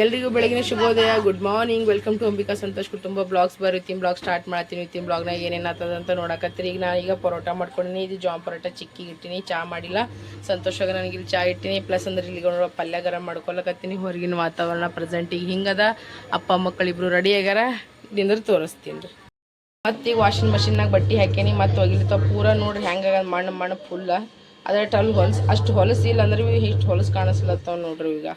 ಎಲ್ರಿಗೂ ಬೆಳಗಿನ ಶುಭೋದಯ. Good morning welcome to Ambika Santosh ಕುಟುಂಬ ಬ್ಲಾಗ್ಸ್ ಬರ್ ವಿತಿನ್ ಬ್ಲಾಗ್ ಸ್ಟಾರ್ಟ್ ಮಾಡ್ತೀನಿ. ಇತ್ತಿನ ಬ್ಲಾಗ್ನ ಏನೇನು ಆಗ್ತದೆ ಅಂತ ನೋಡಕತ್ತೀರಿ. ಈಗ ನಾನು ಈಗ ಪರೋಟ ಮಾಡ್ಕೊಂಡಿನಿ. ಇದು ಜಾಮ್ ಪರೋಟ ಚಿಕ್ಕಿ ಇಟ್ಟಿನಿ. ಚಾ ಮಾಡಿಲ್ಲ. ಸಂತೋಷಾಗ ನನಗೆ ಇಲ್ಲಿ ಚಾ ಇಟ್ಟಿನಿ. ಪ್ಲಸ್ ಅಂದ್ರೆ ಇಲ್ಲಿ ನೋಡೋ, ಪಲ್ಯ ಗರಂ ಮಾಡ್ಕೊಳಕತ್ತೀನಿ. ಹೊರಗಿನ ವಾತಾವರಣ ಪ್ರೆಸೆಂಟ್ ಈಗ ಹಿಂಗದ. ಅಪ್ಪ ಮಕ್ಕಳಿಬ್ರು ರೆಡಿ ಆಗ್ಯಾರ. ನಿಂದ್ರೆ ತೋರಿಸ್ತೀನಿ ರೀ. ಮತ್ತು ಈಗ ವಾಷಿಂಗ್ ಮಷಿನ್ನಾಗ ಬಟ್ಟೆ ಹಾಕೇನಿ ಮತ್ತು ಒಗಿಲಿತ್ತ ಪೂರ ನೋಡ್ರಿ ಹೆಂಗಾಗ ಮಣ್ಣು ಮಣ್ಣು ಫುಲ್ಲ ಅದ್ರ ಟಲ್ ಹೊಲ್ಸ್ ಅಷ್ಟು ಹೊಲಸಿಲ್ಲ ಅಂದ್ರೆ ಇಷ್ಟು ಹೊಲಸು ಕಾಣಿಸ್ಲತ್ತವ ನೋಡ್ರಿ ಈಗ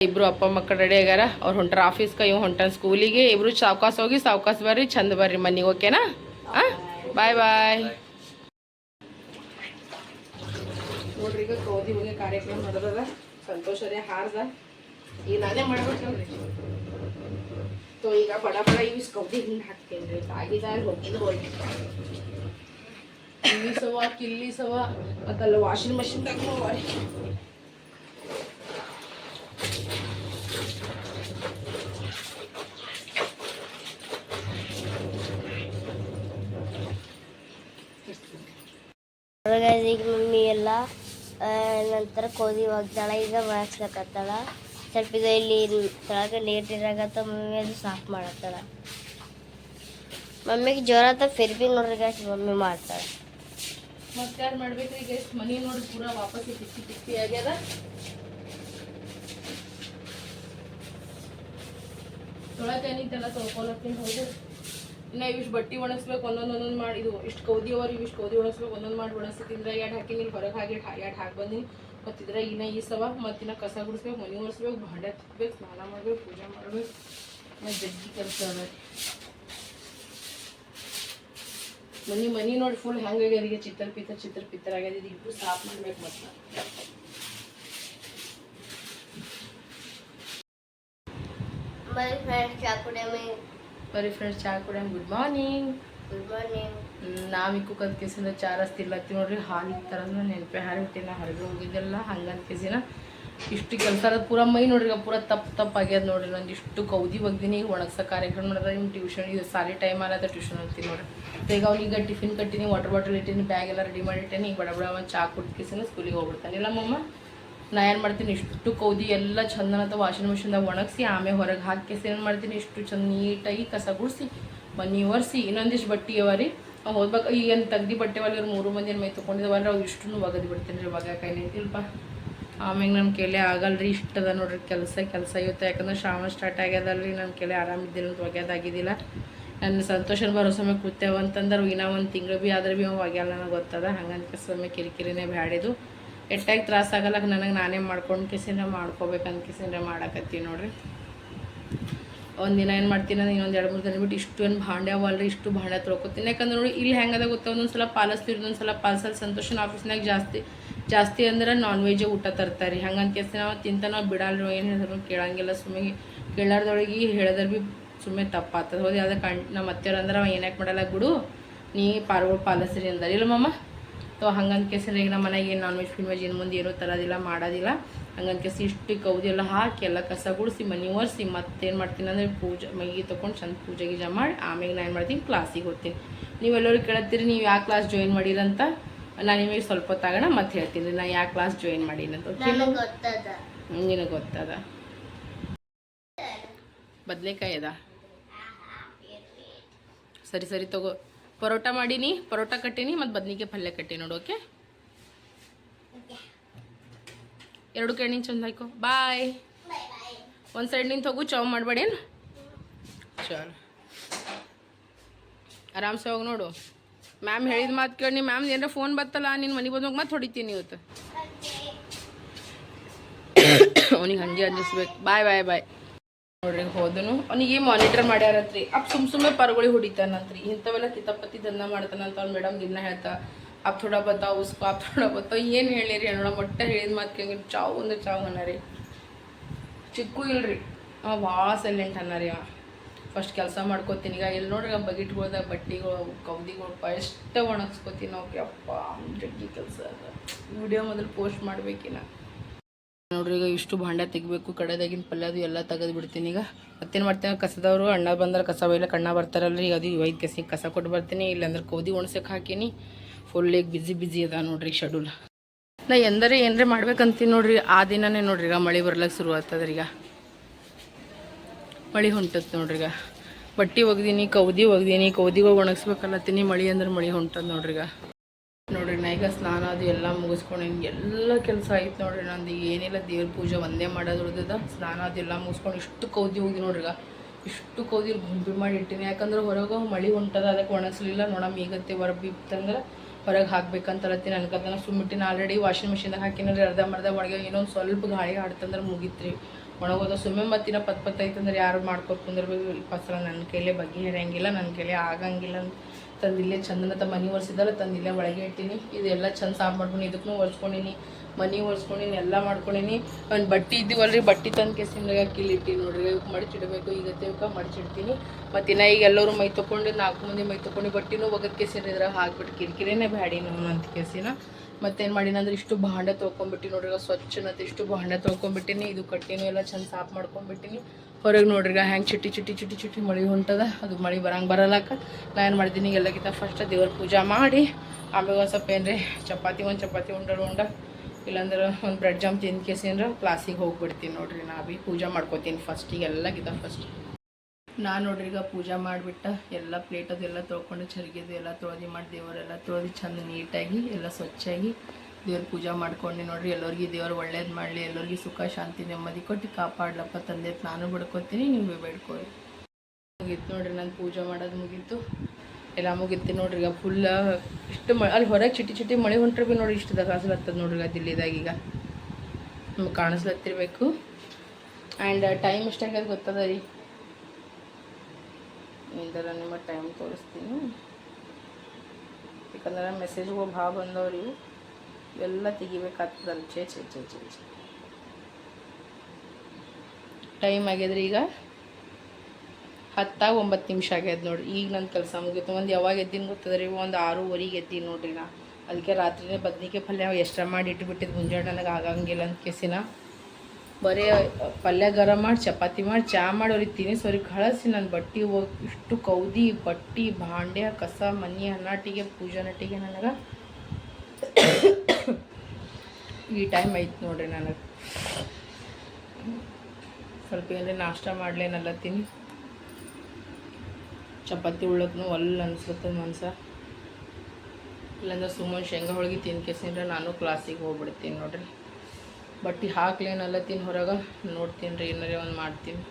ಇಬ್ರು ಅಪ್ಪ ಮಕ್ಕಳು ರೆಡಿ ಆಗ್ಯಾರ. ಅವ್ರು ಹೊಂಟಾರ ಆಫೀಸ್ಗೆ ಇವ್ ಹೊಂಟಾನ ಸ್ಕೂಲಿಗೆ ಇಬ್ರು ಸಾವ್ಕಾಸ್ ಹೋಗಿ ಸಾವ್ಕಾಸ್ ಬರ್ರಿ ಚಂದ ಬರ್ರಿ ಮನೆಗೆ ಓಕೆನಾ ಹಾಂ ಬಾಯ್ ಬಾಯ್ ನೋಡ್ರಿ, ಈಗ ಕೌದಿ ಹೋಗಿ ಕಾರ್ಯಕ್ರಮ ನಡೆದದ. ಸಂತೋಷರೇ ಹಾರ್ದ. ಈಗ ನಾನೇ ಮಾಡ್ಬೇಕಲ್ರಿ ಸೊ ಈಗ ಬಡ ಬಡ ಇವಿಸ್ ಕೌದಿ ಹಿಂಗೆ ಹಾಕ್ತೇನೆ ರೀ ಆಗಿದ ಹೋಗಿದ್ದು ಹೋಗಿ ಕಿಲ್ಲಿ ಸವ ಕಿಲ್ಲಿ ಸವ ಮತ್ತಲ್ಲ ವಾಷಿಂಗ್ ಮಷಿನ್ದಾಗ ಈಗ ಮಮ್ಮಿ ಎಲ್ಲ ನಂತರ ಕೋದಿ ಹೋಗ್ತಾಳ, ಈಗ ಮಾಡ್ಸ್ಲಕತ್ತಾಳ. ಸ್ವಲ್ಪ ಈಗ ಇಲ್ಲಿ ಕೆಳಗೆ ಲೇಟ್ ಇರಾಗತ್ತ ಮಮ್ಮಿ ಅದು ಸಾಫ್ ಮಾಡತ್ತಾಳ. ಮಮ್ಮಿಗೆ ಜ್ವರ ಆತ ಫಿರ್ ಬಿ ನೋಡ್ರಿ ಗಾಯ್ಸ್ ಮಮ್ಮಿ ಮಾಡ್ತಾಳೆ. ಈಗ ಮನಿ ನೋಡಿ ಪೂರ ವಾಪಸ್ ತೊಳ್ಕೊಳತ್ತೀನಿ ಹೌದು ಇನ್ನ ಇವಿಷ್ಟು ಬಟ್ಟೆ ಒಣಗಿಸ್ಬೇಕು, ಒಂದೊಂದು ಮಾಡಿ, ಇದು ಇಷ್ಟು ಕೌದಿ ಅವರ್, ಇವಿಷ್ಟು ಕೌದಿ ಒಣಗಿಸ್ಬೇಕು, ಒಂದೊಂದು ಮಾಡಿ ಒಣಗಿಸ್ತಿದ್ರೆ ಎರಡು ಹಾಕಿನಿ ಇಲ್ಲಿ ಹೊರಗೆ ಹಾಕಿ ಎರಡು ಹಾಕಿ ಬಂದಿನಿ. ಮತ್ತಿದ್ರೆ ಇನ್ನ ಈ ಸವ ಮತ್ತಿನ ಕಸ ಗುಡಿಸ್ಬೇಕು, ಮನೆ ಒರೆಸ್ಬೇಕು, ಭಾಂಡೆ ತಿಕ್ಬೇಕು ಸ್ನಾನ ಮಾಡ್ಬೇಕು, ಪೂಜೆ ಮಾಡ್ಬೇಕು. ಮತ್ತು ಜಗ್ಗಿ ಕೆಲಸ ಅದ. ಮನೆ ಮನೆ ನೋಡಿ ಫುಲ್ ಹೆಂಗಾಗಿ ಈಗ ಚಿತ್ರ ಪಿತ್ರ ಚಿತ್ರ ಪಿತ್ರ ಆಗ್ಯದ. ಇದು ಇಬ್ರು ಸಾಫ್ ಮಾಡ್ಬೇಕು ಮತ್ತೆ ಬರೀ ಫ್ರೆಂಡ್ಸ್ ಚಾ ಕೂಡ ಗುಡ್ ಮಾರ್ನಿಂಗ್ ಗುಡ್ ಮಾರ್ನಿಂಗ್ ನಾವು ಇಕ್ಕು ಕದ್ ಕೇಸಿಂದ ಚಾ ತಿರ್ಲತ್ತೀವಿ ನೋಡ್ರಿ ಹಾಲು ತರದ್ನ ನೆನಪೆ ಹಾರಿ ಬಿಟ್ಟಿನ ಹೊರಗೆ ಹೋಗಿದ್ದೆಲ್ಲ ಹಂಗಂತ ಕೇಸಿನ. ಇಷ್ಟು ಕೆಲಸ ಅದ ಪೂರ ಮೈ ನೋಡ್ರಿ ಈಗ ಪೂರ ತಪ್ಪು ತಪ್ಪು ಆಗ್ಯದ ನೋಡ್ರಿ ನಂದು ಇಷ್ಟು ಕೌದಿ ಬಗ್ದಿನಿ ಈಗ ಒಣಗ್ಸ ಕಾರ್ಯಕ್ರಮ ಮಾಡಿದ್ರೆ ನಿಮ್ಮ ಟ್ಯೂಷನ್ ಇದು ಸಾಲಿ ಟೈಮ್ ಆಲತ್ತ ಟ್ಯೂಷನ್ ಅಂತೀನಿ ನೋಡ್ರಿ. ಬೇಗ ಅವ್ನಿಗೆ ಟಿಫಿನ್ ಕಟ್ಟಿನಿ ವಾಟರ್ ಬಾಟಲ್ ಇಟ್ಟಿನಿ ಬ್ಯಾಗ್ ಎಲ್ಲ ರೆಡಿ ಮಾಡಿಟ್ಟೇನಿ ಈಗ ಬಡ ಬಡ ಒಂದು ಚಾ ಕೊಟ್ಟು ಕೇಸಿನ ಸ್ಕೂಲಿಗೆ ಹೋಗ್ಬಿಡ್ತಾನೆ. ಇಲ್ಲ ಮಮ್ಮ ನಾ ಏನು ಮಾಡ್ತೀನಿ, ಇಷ್ಟು ಕೌದಿ ಎಲ್ಲ ಚಂದನತ ವಾಷಿಂಗ್ ಮಿಷಿನ್ದಾಗ ಒಣಗಿಸಿ, ಆಮೇಲೆ ಹೊರಗೆ ಹಾಕಿ ಏನು ಮಾಡ್ತೀನಿ, ಇಷ್ಟು ಚಂದ ನೀಟಾಗಿ ಕಸ ಗುಡಿಸಿ ಮನೆ ಒರೆಸಿ, ಇನ್ನೊಂದಿಷ್ಟು ಬಟ್ಟೆ ಅವ ರೀ. ಅವ್ ಹೋಗ್ಬೇಕು ಈಗ ಏನು ತೆಗ್ದು ಬಟ್ಟೆ ಒಳಗೆ ಮೂರು ಮಂದಿ ಮೈ ತೊಗೊಂಡಿದ್ದಾವಲ್ಲ ಅವು ಇಷ್ಟು ಒಗದು ಬಿಡ್ತೀನಿ ರೀ ಇವಾಗ, ಕೈ ನಿಂತಿಲ್ಪ ಆಮ್ಯಾಗ ನನ್ನ ಕೆಲೆ ಆಗಲ್ಲ ರೀ ಇಷ್ಟದ ನೋಡ್ರಿ ಕೆಲಸ ಕೆಲಸ ಇವತ್ತು ಯಾಕಂದ್ರೆ ಶ್ರಾವಣ ಸ್ಟಾರ್ಟ್ ಆಗ್ಯದಲ್ರಿ ನನ್ನ ಕೆಲೆ ಆರಾಮಿದ್ದಿಲ್ಲ ಅಂತ ಒಗ್ಯೋದಾಗಿದ್ದಿಲ್ಲ ನನ್ನ ಸಂತೋಷನ ಬರೋ ಸಮಯ ಕೂತೇವಂತಂದ್ರೆ ಇನ್ನೂ ಒಂದು ತಿಂಗಳು ಭೀ ಆದ್ರೆ ಭೀ ಒಗ್ಯಲ್ಲ ನನಗೆ ಗೊತ್ತದ. ಹಂಗಂತ ಸಮಯ ಕಿರಿಕಿರಿನೇ ಬ್ಯಾಡಿದು. ಎಟ್ಟಾಗಿ ತ್ರಾಸ ಆಗಲ್ಲ, ನನಗೆ ನಾನೇ ಮಾಡ್ಕೊಂಡು ಮಾಡ್ಕೋಬೇಕು ಅಂತ ಕಿಸಿಂದ ಮಾಡಕತ್ತೀವಿ ನೋಡ್ರಿ. ಒಂದಿನ ಏನು ಮಾಡ್ತೀನಿ ಇನ್ನೊಂದು ಎರಡು ಮೂರು ದಿನ ಬಿಟ್ಟು ಇಷ್ಟು ಏನು ಭಾಂಡೆ ಇಷ್ಟು ಭಾಂಡೆ ತೊಳ್ಕೊತೀನಿ. ಯಾಕಂದ್ರೆ ನೋಡಿ, ಇಲ್ಲಿ ಹೆಂಗದ ಗೊತ್ತಾ ಒಂದೊಂದು ಸಲ ಪಾಲಿಸ್ತೀವಿ ಒಂದೊಂದು ಸಲ ಪಾಲ್ಸಲ್ ಸಂತೋಷನ ಆಫೀಸ್ನಾಗ ಜಾಸ್ತಿ ಜಾಸ್ತಿ ಅಂದ್ರೆ ನಾನ್ ವೆಜ್ ಊಟ ತರ್ತಾರೆ. ಹಂಗಂತ ಕೇಸಿ ನಾವು ತಿಂತ ನಾವು ಬಿಡಲ್ಲ ಏನು ಹೇಳಿದ್ರು ಕೇಳಂಗಿಲ್ಲ ಸುಮ್ಮನೆ ಕೇಳಾರ್ದೊಳಗೆ ಹೇಳಿದ್ರೆ ಭೀ ಸುಮ್ಮನೆ ತಪ್ಪಾಗ್ತದೆ ಹೋಗಿ ಅದ ಕಣ್ ನಮ್ಮ ಅತ್ತೆಯವ್ರು ಅಂದ್ರೆ ಅವ ಏನಕ್ಕೆ ಮಾಡಲ್ಲ ಬಿಡು ನೀ ಪಾರ್ಗಳು ಪಾಲಿಸ್ರಿ ಅಂದಾರ. ಇಲ್ಲ ಮಮ್ಮ ಸೊ ಹಂಗಂತ ಕೆಸರಿ ಈಗ ನಮ್ಮ ಮನೆಗೆ ಏನು ನಾನ್ ವೆಜ್ ಫಿನ್ ವೆಜ್ ಇನ್ನು ಮುಂದೆ ಏನೂ ತರೋದಿಲ್ಲ ಮಾಡೋದಿಲ್ಲ. ಹಂಗಂದ ಕೇಸಿ ಇಷ್ಟು ಕೌದೆಲ್ಲ ಎಲ್ಲ ಹಾಕಿ ಎಲ್ಲ ಕಸ ಗುಡಿಸಿ ಮನೆ ಒರೆಸಿ ಮತ್ತೇನು ಮಾಡ್ತೀನಿ ಅಂದರೆ ಪೂಜೆ ಮೈಗೆ ತೊಗೊಂಡು ಚಂದ ಪೂಜೆ ಗೀಜ ಮಾಡಿ ಆಮೇಲೆ ನಾನು ಏನು ಮಾಡ್ತೀನಿ ಕ್ಲಾಸಿಗೆ ಹೋಗ್ತೀನಿ. ನೀವೆಲ್ಲರೂ ಕೇಳತ್ತೀರಿ ನೀವು ಯಾವ ಕ್ಲಾಸ್ ಜಾಯಿನ್ ಮಾಡಿರಂತ? ನಾನು ನಿಮಗೆ ಸ್ವಲ್ಪ ಹೊತ್ತಾಗೋಣ ಮತ್ತೆ ಹೇಳ್ತೀನಿ. ನಾನು ಯಾವ ಕ್ಲಾಸ್ ಜಾಯಿನ್ ಮಾಡೀನಿ ಅಂತ ನನಗೆ ಗೊತ್ತದ. ನಿನಗೆ ಗೊತ್ತದ. ಬದನೆಕಾಯಿ ಅದ? ಸರಿ ಸರಿ ತಗೋ. ಪರೋಟ ಮಾಡೀನಿ, ಪರೋಟ ಕಟ್ಟೀನಿ ಮತ್ತು ಬದ್ನಿಕಾಯಿ ಪಲ್ಯ ಕಟ್ಟಿ ನೋಡು ಓಕೆ ಎರಡು ಕೆಣ್ಣಿನ ಚಂದ ಹಾಕೋ. ಬಾಯ್ ಒಂದು ಸೈಡ್ ನಿಂತು ಹೋಗು ಚಾವ್ ಮಾಡಬೇಡೇನು ಚಲ್. ಆರಾಮ್ಸೆ ಹೋಗಿ ನೋಡು. ಮ್ಯಾಮ್ ಹೇಳಿದ ಮಾತು ಕೇಳಿ ಮ್ಯಾಮ್ ಏನಾರ ಫೋನ್ ಬತ್ತಲ್ಲ ನಿನ್ನ ಮನೆಗೆ ಬಂದಾಗ ಮತ್ತೆ ಹೊಡಿತೀನಿ ಇವತ್ತು. ಅವನಿಗೆ ಹಂಗೆ ಅಂಜಿಸ್ಬೇಕು ಬಾಯ್ ಬಾಯ್ ಬಾಯ್ ನೋಡ್ರಿ, ಹೋದನು. ಅವನಿಗೆ ಮಾನಿಟರ್ ಮಾಡ್ಯಾರತ್ರಿ. ಅಪ್ ಸುಮ್ ಸುಮ್ಮನೆ ಪರ್ಗೊಳಿ ಹೊಡಿತಾನಂತ್ರಿ. ಇಂಥವೆಲ್ಲ ಕಿತಾಪತಿ ದಂಧ ಮಾಡ್ತಾನಂತ ಅವ್ನ ಮೇಡಮ್ ದಿನ ಹೇಳ್ತಾ, ಅಪ್ ಥೋಡ ಬತ್ತಾ ಉಸ್ಕೋ ಅಪ್ ಥೋಡ ಬತ್ತಾ. ಏನು ಹೇಳಿರಿ ಅಣ್ಣ ಮೊಟ್ಟೆ ಹೇಳಿದ ಮಾತು ಕೇಳಿ ಚಾವು ಅಂದ್ರೆ ಚಾವ್ ಅನ್ನರಿ. ಚಿಕ್ಕು ಇಲ್ರಿ. ಅವ ಭಾಳ ಸೈಲೆಂಟ್ ಅನ್ನರಿ ಅವ. ಫಸ್ಟ್ ಕೆಲಸ ಮಾಡ್ಕೋತೀನಿ, ಈಗ ಎಲ್ಲಿ ನೋಡ್ರಿ ಬಗಿಟ್ಗಳ್ದಾಗ ಬಟ್ಟೆಗಳು ಕೌದಿಗಳು ಎಷ್ಟು ಒಣಗಿಸ್ಕೋತೀನಿ ನಾವು ಅಪ್ಪ ಜಗ್ಗಿ ಕೆಲಸ ವಿಡಿಯೋ ಮೊದಲು ಪೋಸ್ಟ್ ಮಾಡ್ಬೇಕಿನ ನೋಡ್ರಿ, ಈಗ ಇಷ್ಟು ಭಾಂಡೆ ತೆಗಿಬೇಕು, ಕಡೆದಾಗಿನ ಪಲ್ಯ ಅದು ಎಲ್ಲ ತೆಗೆದು ಬಿಡ್ತೀನಿ ಈಗ ಮತ್ತೇನು ಮಾಡ್ತೀನಿ ಕಸದವರು ಅಣ್ಣ ಬಂದ್ರೆ, ಕಸ ಬೈಲ ಕಣ್ಣ ಬರ್ತಾರಲ್ರಿ. ಅದು ಒಯ್ದು ಕಸಿ ಕಸ ಕೊಟ್ಟು ಬರ್ತೀನಿ. ಇಲ್ಲಾಂದ್ರೆ ಕೌದಿ ಒಣಸಕ್ಕೆ ಹಾಕೀನಿ. ಫುಲ್ ಈಗ ಬಿಜಿ ಬಿಜಿ ಅದ ನೋಡ್ರಿ ಶೆಡ್ಯೂಲ್ ನಾ ಎಂದರೆ ಏನರೇ ಮಾಡ್ಬೇಕಂತೀನಿ ನೋಡ್ರಿ, ಆ ದಿನನೇ ನೋಡ್ರಿ, ಈಗ ಮಳೆ ಬರ್ಲಕ್ಕೆ ಶುರು ಆಗ್ತದ್ರಿ ಈಗ. ಮಳೆ ಹೊಂಟತ್ ನೋಡ್ರಿ ಈಗ. ಬಟ್ಟೆ ಒಗ್ದೀನಿ, ಕೌದಿ ಒಗ್ದೀನಿ ಕೌದಿಗೆ ಒಣಗಿಸ್ಬೇಕಲ್ಲತ್ತೀನಿ, ಮಳೆ ಅಂದ್ರೆ ಮಳೆ ಹೊಂಟದ ನೋಡ್ರಿ ಈಗ. ಈಗ ಸ್ನಾನ ಅದು ಎಲ್ಲ ಮುಗಿಸ್ಕೊಂಡು ಎಲ್ಲ ಕೆಲಸ ಆಯ್ತು ನೋಡ್ರಿ ನಂದು. ಏನಿಲ್ಲ, ದೇವ್ರ ಪೂಜೆ ಒಂದೇ ಮಾಡೋದು ಉಳ್ದದ ಸ್ನಾನ ಅದೆಲ್ಲ ಮುಗಿಸ್ಕೊಂಡು ಇಷ್ಟು ಕೌದಿ ಹೋಗಿ ನೋಡ್ರಿ ಇಷ್ಟು ಕೌದಿ ಗುಂಪಿ ಮಾಡಿ ಇಟ್ಟಿನಿ. ಯಾಕಂದ್ರೆ ಹೊರಗೆ ಮಳೆ ಹೊಂಟದ, ಅದಕ್ಕೆ ಒಣಗಿಸ್ಲಿಲ್ಲ ನೋಡಮ್ಮ ಈಗತ್ತೆ ಹೊರ ಬಿತ್ತಂದ್ರೆ ಹೊರಗೆ ಹಾಕ್ಬೇಕಂತಲತ್ತೀನಿ ಅನ್ಕತ್ತಾನ ಸುಮ್ಮಿಟ್ಟಿನ ಆಲ್ರೆಡಿ ವಾಷಿಂಗ್ ಮಿಷಿನ್ದಾಗ ಹಾಕಿನಲ್ಲಿ ಅರ್ಧ ಮರ್ಧ ಒಳಗೆ ಇನ್ನೊಂದು ಸ್ವಲ್ಪ ಗಾಳಿ ಆಡ್ತಂದ್ರೆ ಮುಗೀತ್ರಿ. ಒಣಗೋದ ಸುಮ್ಮನೆ ಮತ್ತಿನ ಪತ್ ಪತ್ತೈತಂದ್ರೆ ಯಾರು ಮಾಡ್ಕೊತ ಕುಂದಿರ್ಬೇಕು. ಸಲ ನನ್ನ ಕೈಲೇ ಹೇಳಂಗಿಲ್ಲ ನನ್ನ ಕೈಲೇ ಆಗಂಗಿಲ್ಲ ಅಂತ ಚಂದನ ಚಂದನತ ಮನೆ ಒರೆಸಿದಲ್ಲ ತಂದಿಲ್ಲೇ ಒಳಗೆ ಇಟ್ಟಿನಿ. ಇದೆಲ್ಲ ಚಂದ ಸಾಫ್ ಮಾಡ್ಕೊಂಡು, ಇದಕ್ಕೂ ಒರೆಸ್ಕೊಂಡಿನಿ. ಮನೆ ಒರೆಸ್ಕೊಂಡಿನಿ, ಎಲ್ಲ ಮಾಡ್ಕೊಂಡಿನಿ. ಒಂದು ಬಟ್ಟೆ ಇದ್ದೀವಲ್ರಿ, ಬಟ್ಟೆ ತಂದು ಕೆಸಿಂದಾಗ ಕಿಲಿಟ್ಟಿ ನೋಡ್ರಿ. ಮಡಚಿಡಬೇಕು, ಈಗ ತೇವಕ ಮಡಚಿಡ್ತೀನಿ. ಮತ್ತು ಇನ್ನ ಈಗ ಎಲ್ಲರೂ ಮೈ ತೊಗೊಂಡು ನಾಲ್ಕು ಮಂದಿ ಮೈ ತೊಗೊಂಡು ಬಟ್ಟಿನೂ ಒಗದ್ ಕೆಸಿನ ಇದ್ರಾಗ ಹಾಕ್ಬಿಟ್ಟು ಕಿರಿಕಿರಿನೇ ಬ್ಯಾಡಿ ನಾನು ಅಂತ ಕೆಸಿನ. ಮತ್ತೇನು ಮಾಡೀನಿ ಅಂದ್ರೆ ಇಷ್ಟು ಭಾಂಡೆ ತೊಗೊಂಬಿಟ್ಟು ನೋಡ್ರಿ ಸ್ವಚ್ಛ ಇಷ್ಟು ಭಾಂಡೆ ತೊಳ್ಕೊಂಬಿಟ್ಟಿನಿ ಇದು ಕಟ್ಟಿನೂ ಎಲ್ಲ ಚಂದ ಸಾಫ್ ಮಾಡ್ಕೊಂಬಿಟ್ಟಿನಿ ಹೊರಗೆ ನೋಡ್ರಿ ಹೆಂಗೆ ಚಿಟ್ಟಿ ಚಿಟ್ಟಿ ಚಿಟ್ಟಿ ಚಿಟ್ಟಿ ಮಳೆ ಹೊಂಟದ, ಅದು ಮಳೆ ಬರಂಗೆ ಬರಲಾಕ ನಾ ಏನು ಮಾಡ್ತೀನಿ ಎಲ್ಲಕ್ಕಿಂತ ಫಸ್ಟ್ ದೇವ್ರ ಪೂಜೆ ಮಾಡಿ, ಆಮೇಲೆ ಒಂದು ಸ್ವಲ್ಪ ಏನ್ರಿ, ಚಪಾತಿ, ಒಂದು ಚಪಾತಿ ಉಂಡಲ್ ಉಂಡ. ಇಲ್ಲಾಂದ್ರೆ ಒಂದು ಬ್ರೆಡ್ ಜಾಮ್ ತಿಂದು ಕೇಸಿಂದ್ರೆ ಕ್ಲಾಸಿಗೆ ಹೋಗ್ಬಿಡ್ತೀನಿ ನೋಡ್ರಿ, ನಾ ಭೀ ಪೂಜೆ ಮಾಡ್ಕೋತೀನಿ ಫಸ್ಟಿಗೆ ಎಲ್ಲಕ್ಕಿಂತ ಫಸ್ಟ್ ನಾನು ನೋಡ್ರಿ ಈಗ ಪೂಜೆ ಮಾಡಿಬಿಟ್ಟು, ಎಲ್ಲ ಪ್ಲೇಟ್ ಅದೆಲ್ಲ ತೊಳ್ಕೊಂಡು ಚರಿಗೆದು ಎಲ್ಲ ತೊಳೆದು ಮಾಡಿ ದೇವರೆಲ್ಲ ತೊಳೆದು ಚೆಂದ ನೀಟಾಗಿ, ಎಲ್ಲ ಸ್ವಚ್ಛಾಗಿ ದೇವ್ರ ಪೂಜೆ ಮಾಡ್ಕೊಂಡು ನೋಡ್ರಿ, ಎಲ್ಲರಿಗೂ ದೇವ್ರು ಒಳ್ಳೇದು ಮಾಡಲಿ, ಎಲ್ಲರಿಗೂ ಸುಖ, ಶಾಂತಿ, ನೆಮ್ಮದಿ ಕೊಟ್ಟು ಕಾಪಾಡ್ಲಪ್ಪ ತಂದೆ ನಾನು ಬಿಡ್ಕೊತೀನಿ, ನೀವು ಬೇಡ್ಕೊಳ್ಳಿ ಮುಗೀತು ನೋಡ್ರಿ ನಾನು ಪೂಜೆ ಮಾಡೋದು ಮುಗೀತು. ಎಲ್ಲ ಮುಗೀತು ನೋಡ್ರಿ, ಈಗ ಫುಲ್ಲ ಇಷ್ಟು ಮ, ಅಲ್ಲಿ ಹೊರಗೆ ಚಿಟಿ ಚಿಟಿ ಮಳೆ ಹೊಂಟ್ರೆ ಭೀ ನೋಡಿ ಇಷ್ಟು ಕಾಣಿಸ್ಲತ್ತದ ನೋಡ್ರಿ ಈಗ ದಿಲ್ಲಿದಾಗ ಈಗ. ನಮಗೆ ಕಾಣಿಸ್ಲತ್ತಿರ್ಬೇಕು. ಆ್ಯಂಡ್ ಟೈಮ್ ಎಷ್ಟಾಗ್ಯದ ಗೊತ್ತದ ರೀ? ಇದರ ನಿಮ್ಮ ಟೈಮ್ ತೋರಿಸ್ತೀನಿ. ಯಾಕಂದ್ರೆ ಮೆಸೇಜ್ಗಳು ಭಾಳ ಬಂದವ್ರಿ ಇವೆಲ್ಲ ತೆಗಿಬೇಕಾಗ್ತದಲ್ಲ. ಚೇ ಚೇ ಚೇ ಚೇ ಚೇ ಟೈಮ್ ಆಗ್ಯದ್ರಿ ಈಗ ಹತ್ತಾಗ ಒಂಬತ್ತು ನಿಮಿಷ ಆಗ್ಯದ ನೋಡ್ರಿ. ಈಗ ನನ್ನ ಕೆಲಸ ಮುಗೀತು. ಒಂದು ಯಾವಾಗ ಎದ್ದೀನಿ ಗೊತ್ತದ್ರಿ ಒಂದು ಆರೂವರೆಗೆ ಎದ್ದೀನಿ ನೋಡ್ರಿ ನಾ. ಅದಕ್ಕೆ ರಾತ್ರಿನೇ ಬದ್ನಿಕಾಯಿ ಪಲ್ಯ ಎಷ್ಟ್ರ ಮಾಡಿ ಇಟ್ಬಿಟ್ಟಿದ್ದು ಮುಂಜಾನೆ ನನಗೆ ಆಗಂಗಿಲ್ಲ ಅಂತ ಕೇಸಿನ. ಬರೀ, ಪಲ್ಯ ಗರಂ ಮಾಡಿ, ಚಪಾತಿ ಮಾಡಿ, ಚಾ ಮಾಡಿ ಅವ್ರಿಗೆ ತಿನ್ನಿಸಿ, ಅವ್ರಿಗೆ ಕಳಿಸಿ ನನ್ನ ಬಟ್ಟೆ ಹೋಗಿ ಇಷ್ಟು ಕೌದಿ ಬಟ್ಟೆ ಭಾಂಡೆ ಕಸ, ಮನೆ ಹನ್ನಾಟಿಗೆ ಪೂಜಾ ನಟಿಗೆ ನನಗೆ ಈ ಟೈಮ್ ಐತೆ ನೋಡ್ರಿ ನನಗೆ. ಸ್ವಲ್ಪ ಏನಾರ ನಾಷ್ಟ ಮಾಡ್ಲೇನಲ್ಲತ್ತೀನಿ. ಚಪಾತಿ ಉಳ್ಳಕ್ಕೂ ಒಲ್ಲ ಅನ್ಸುತ್ತೆ ಮನ್ಸ. ಇಲ್ಲಂದ್ರೆ ಸುಮ್ಮನೆ ಶೇಂಗಾ ಹೋಳಿಗೆ ತಿನ್ಕೇಸಿಂದ್ರೆ ನಾನು ಕ್ಲಾಸಿಗೆ ಹೋಗ್ಬಿಡ್ತೀನಿ ನೋಡ್ರಿ. ಬಟ್ಟೆ ಹಾಕ್ಲೇನಲ್ಲತ್ತೀನಿ ಹೊರಗೆ. ನೋಡ್ತೀನಿ ರೀ ಏನಾರೇ ಒಂದು ಮಾಡ್ತೀನಿ.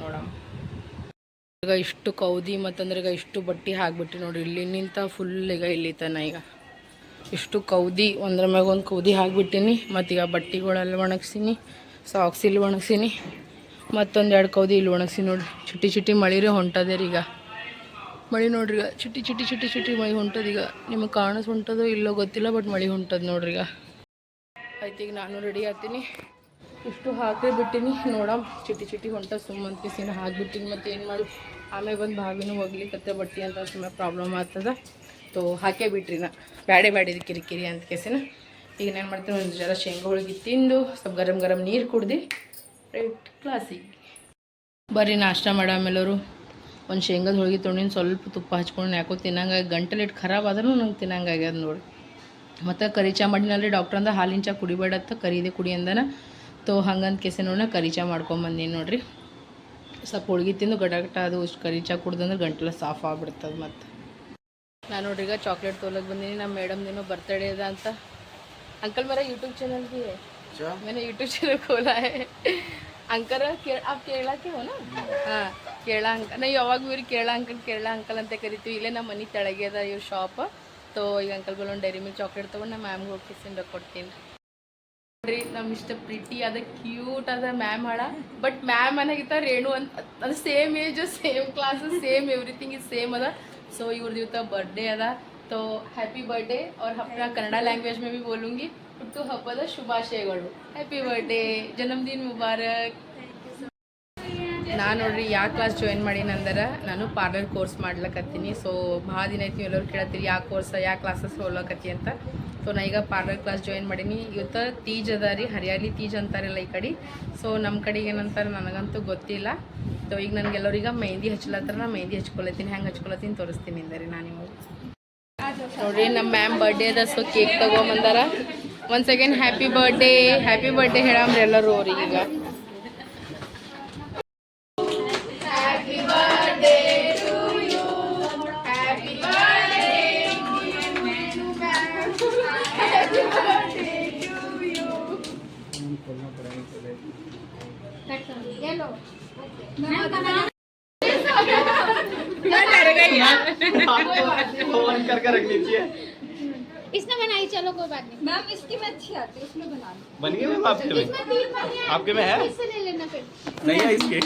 ನೋಡಮ್ಮ. ಈಗ ಇಷ್ಟು ಕೌದಿ ಮತ್ತಂದ್ರೆ ಈಗ ಇಷ್ಟು ಬಟ್ಟೆ ಹಾಕ್ಬಿಟ್ಟು ನೋಡಿ ಇಲ್ಲಿ ನಿಂತ ಫುಲ್ ಈಗ ಇಲ್ಲಿ ತನ ಈಗ. ಇಷ್ಟು ಕೌದಿ, ಒಂದ್ರ ಮ್ಯಾಗ ಒಂದು ಕೌದಿ ಹಾಕ್ಬಿಟ್ಟಿನಿ ಮತ್ತೀಗ ಬಟ್ಟೆಗಳೆಲ್ಲ ಒಣಗ್ಸೀನಿ, ಸಾಕ್ಸ್ ಇಲ್ಲಿ ಒಣಗ್ಸೀನಿ, ಮತ್ತೊಂದು ಎರಡು ಕೌದಿ ಇಲ್ಲಿ ಒಣಗ್ಸಿ ನೋಡಿರಿ. ಚಿಟ್ಟಿ ಚಿಟ್ಟಿ ರೀ ಈಗ. ಮಳೆ ನೋಡ್ರಿ ಈಗ, ಚಿಟ್ಟಿ ಚಿಟ್ಟಿ ಚಿಟ್ಟಿ ಚಿಟ್ಟಿ ಮಳೆ ಹೊಂಟದ ಈಗ. ನಿಮಗೆ ಕಾಣಿಸ್ ಹೊಂಟದೋ ಇಲ್ಲೋ ಗೊತ್ತಿಲ್ಲ, ಬಟ್ ಮಳೆ ಹೊಂಟದ ನೋಡ್ರಿ ಈಗ. ಆಯ್ತು, ಈಗ ನಾನು ರೆಡಿ ಆಗ್ತೀನಿ. ಇಷ್ಟು ಹಾಕೇ ಬಿಟ್ಟಿನಿ, ನೋಡಮ್. ಚಿಟ್ಟಿ ಚಿಟ್ಟಿ ಹೊಂಟ ಸುಮ್ಮನೆ ಕಿಸಿನ ಹಾಕ್ಬಿಟ್ಟಿನಿ ಮತ್ತು ಏನು ಮಾಡಿ ಆಮೇಲೆ ಒಂದು ಬಾವಿನೂ ಹೋಗ್ಲಿಕ್ಕೆ ಬಟ್ಟೆ ಅಂತ ಸುಮ್ಮನೆ ಪ್ರಾಬ್ಲಮ್ ಆಗ್ತದ. ತೋ ಹಾಕೇ ಬಿಟ್ರಿ ನಾ. ಬ್ಯಾಡೆ ಬ್ಯಾಡಿದ ಕಿರಿಕಿರಿ ಅಂತ ಕೇಸಿನ. ಈಗ ನಾನು ಮಾಡ್ತೀನಿ, ಒಂದು ಜರ ಶೇಂಗಾ ಹೋಳಿಗೆ ತಿಂದು ಸ್ವಲ್ಪ ಗರಂ ಗರಂ ನೀರು ಕುಡ್ದು ರೈಟ್ ಕ್ಲಾಸಿಗೆ ಬರ್ರಿ ನಾಷ್ಟ ಮಾಡಾಮೇಲವರು ಒಂದು ಶೇಂಗಾದ ಹೋಳಿಗೆ ತೊಗೊಂಡಿನ, ಸ್ವಲ್ಪ ತುಪ್ಪ ಹಚ್ಕೊಂಡು ಯಾಕೋ ತಿನ್ನಂಗೆ ಗಂಟಲು ಇಟ್ಟು ಖರಾಬ್ ಆದ್ರೂ ನಂಗೆ ತಿನ್ನಂಗೆ ಆಗ್ಯದ ನೋಡಿ ಮತ್ತು ಕರಿ ಚಾ ಮಾಡಿನಲ್ಲಿ ಡಾಕ್ಟ್ರ್ ಅಂದ, ಹಾಲಿನ ಚಾ ಕುಡಿಬೇಡತ್ತ ಕರೀದೆ ಕುಡಿ ಅಂದನ. ತೋ ಹಂಗಂತ ನೋಡಿ ನಾ ಕರಿ ಚಾ ಮಾಡ್ಕೊಂಬಂದೀನಿ ನೋಡ್ರಿ. ಸ್ವಲ್ಪ ಹೋಳಿಗೆ ತಿಂದು ಗಡಗಟ ಅದು ಕರಿ ಚಾ ಕುಡ್ದಂದ್ರೆ ಗಂಟಲು ಸಾಫ್ ಆಗ್ಬಿಡ್ತದೆ ಮತ್ತು. ನಾನು ನೋಡ್ರಿ ಈಗ ಚಾಕ್ಲೇಟ್ ತೊಗೊಳಕ್ಕೆ ಬಂದೀನಿ ನಮ್ಮ ಮೇಡಮ್ದೇನೋ ಬರ್ತಡೇ ಅದ ಅಂತ अंकल मेरा यूट्यूब चैनल भी है मैंने यूट्यूब चैनल खोला है ಅಂಕಲ್ ಕೇ आप ಕೇರಳ के हो ना ಹಾಂ ಕೇರಳ ಅಂಕ ನಾವು ಯಾವಾಗ ಇವ್ರಿಗೆ ಕೇರಳ ಅಂಕಲ್ ಕೇರಳ ಅಂಕಲ್ ಅಂತ ಕರಿತೀವಿ ಇಲ್ಲೇ ನಮ್ಮ ಮನೆ ತೆಳಗೆ ಅದ ಇವ್ರ ಶಾಪ್ ತೋ ಈಗ ಅಂಕಲ್ ಬಲ್ಲೊಂದು ಡೈರಿ ಮಿಲ್ಕ್ ಚಾಕ್ಲೇಟ್ ತೊಗೊಂಡು ನಮ್ಮ ಮ್ಯಾಮ್ಗೆ ಹೋಗಿ ಕಿಸಿಂದ ಕೊಡ್ತೀನಿ ನೋಡ್ರಿ ನಮ್ಮ ಇಷ್ಟ ಪ್ರಿಟಿ ಅದ ಕ್ಯೂಟ್ ಅದ ಮ್ಯಾಮ್ ಹಾಳ ಬಟ್ ಮ್ಯಾಮ್ ಅನ್ನಗಿತ್ತ ರೇಣು ಅಂತ ಅದು same age same class same everything is same ಅದ ಸೊ ಇವ್ರದ್ದು ಇವತ್ತ ಬರ್ಡೇ ಅದ तो हैप्पी बर्थडे और अपना कन्नड़ा लैंग्वेज में भी बोलूँगी ಹುಟ್ಟು ಹಬ್ಬದ ಶುಭಾಶಯಗಳು ಹ್ಯಾಪಿ ಬರ್ಡೇ ಜನ್ಮದಿನ ಮುಬಾರಕ್ ನಾನು ನೋಡ್ರಿ ಯಾವ ಕ್ಲಾಸ್ ಜಾಯಿನ್ ಮಾಡೀನಂದ್ರೆ ನಾನು ಪಾರ್ಲರ್ ಕೋರ್ಸ್ ಮಾಡ್ಲಕತ್ತೀನಿ. ಸೊ ಭಾಳ ದಿನ ಐತಿ ಎಲ್ಲರೂ ಕೇಳತ್ತೀರಿ ಯಾವ ಕೋರ್ಸ್ ಯಾವ ಕ್ಲಾಸಸ್ ಹೋಗ್ಲಕತ್ತಿ ಅಂತ. ಸೊ ನಾ ಈಗ ಪಾರ್ಲರ್ ಕ್ಲಾಸ್ ಜಾಯಿನ್ ಮಾಡೀನಿ. ಇವತ್ತು ತೀಜ್ ಅದ ರೀ, ಹರಿಯಾಲಿ ತೀಜ್ ಅಂತಾರಲ್ಲ ಈ ಕಡೆ. ಸೊ ನಮ್ಮ ಕಡೆಗೆ ಏನಂತಾರೆ ನನಗಂತೂ ಗೊತ್ತಿಲ್ಲ. ಸೊ ಈಗ ನನಗೆಲ್ಲರಿಗ ಮೆಹಂದಿ ಹಚ್ಲತ್ತರ, ನಾ ಮೆಹಂದಿ ಹಚ್ಕೊಳತ್ತೀನಿ ಹೆಂಗೆ ಹಚ್ಕೊಳತ್ತೀನಿ ತೋರಿಸ್ತೀನಿ ಅಂದರೆ ನಾನು ನೋಡ್ರಿ ನಮ್ಮ ಮ್ಯಾಮ್ ಬರ್ಡೇ ಅದ so cake ತಗೊಂಬಂದಾರ. One second happy birthday happy birthday ಹೇಳಮ್ರಿ ಎಲ್ಲರೂ ಅವ್ರಿಗೆ ಈಗ. फ़ोन करके रख लीजिए। इसने बनाई चलो कोई बात नहीं। मैम इसकी में अच्छी आती है उसमें बना बन गए मैम आपके में? इसमें तीन बन गया। आपके में है? इससे ले लेना फिर। नहीं है इसके।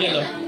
ये लो।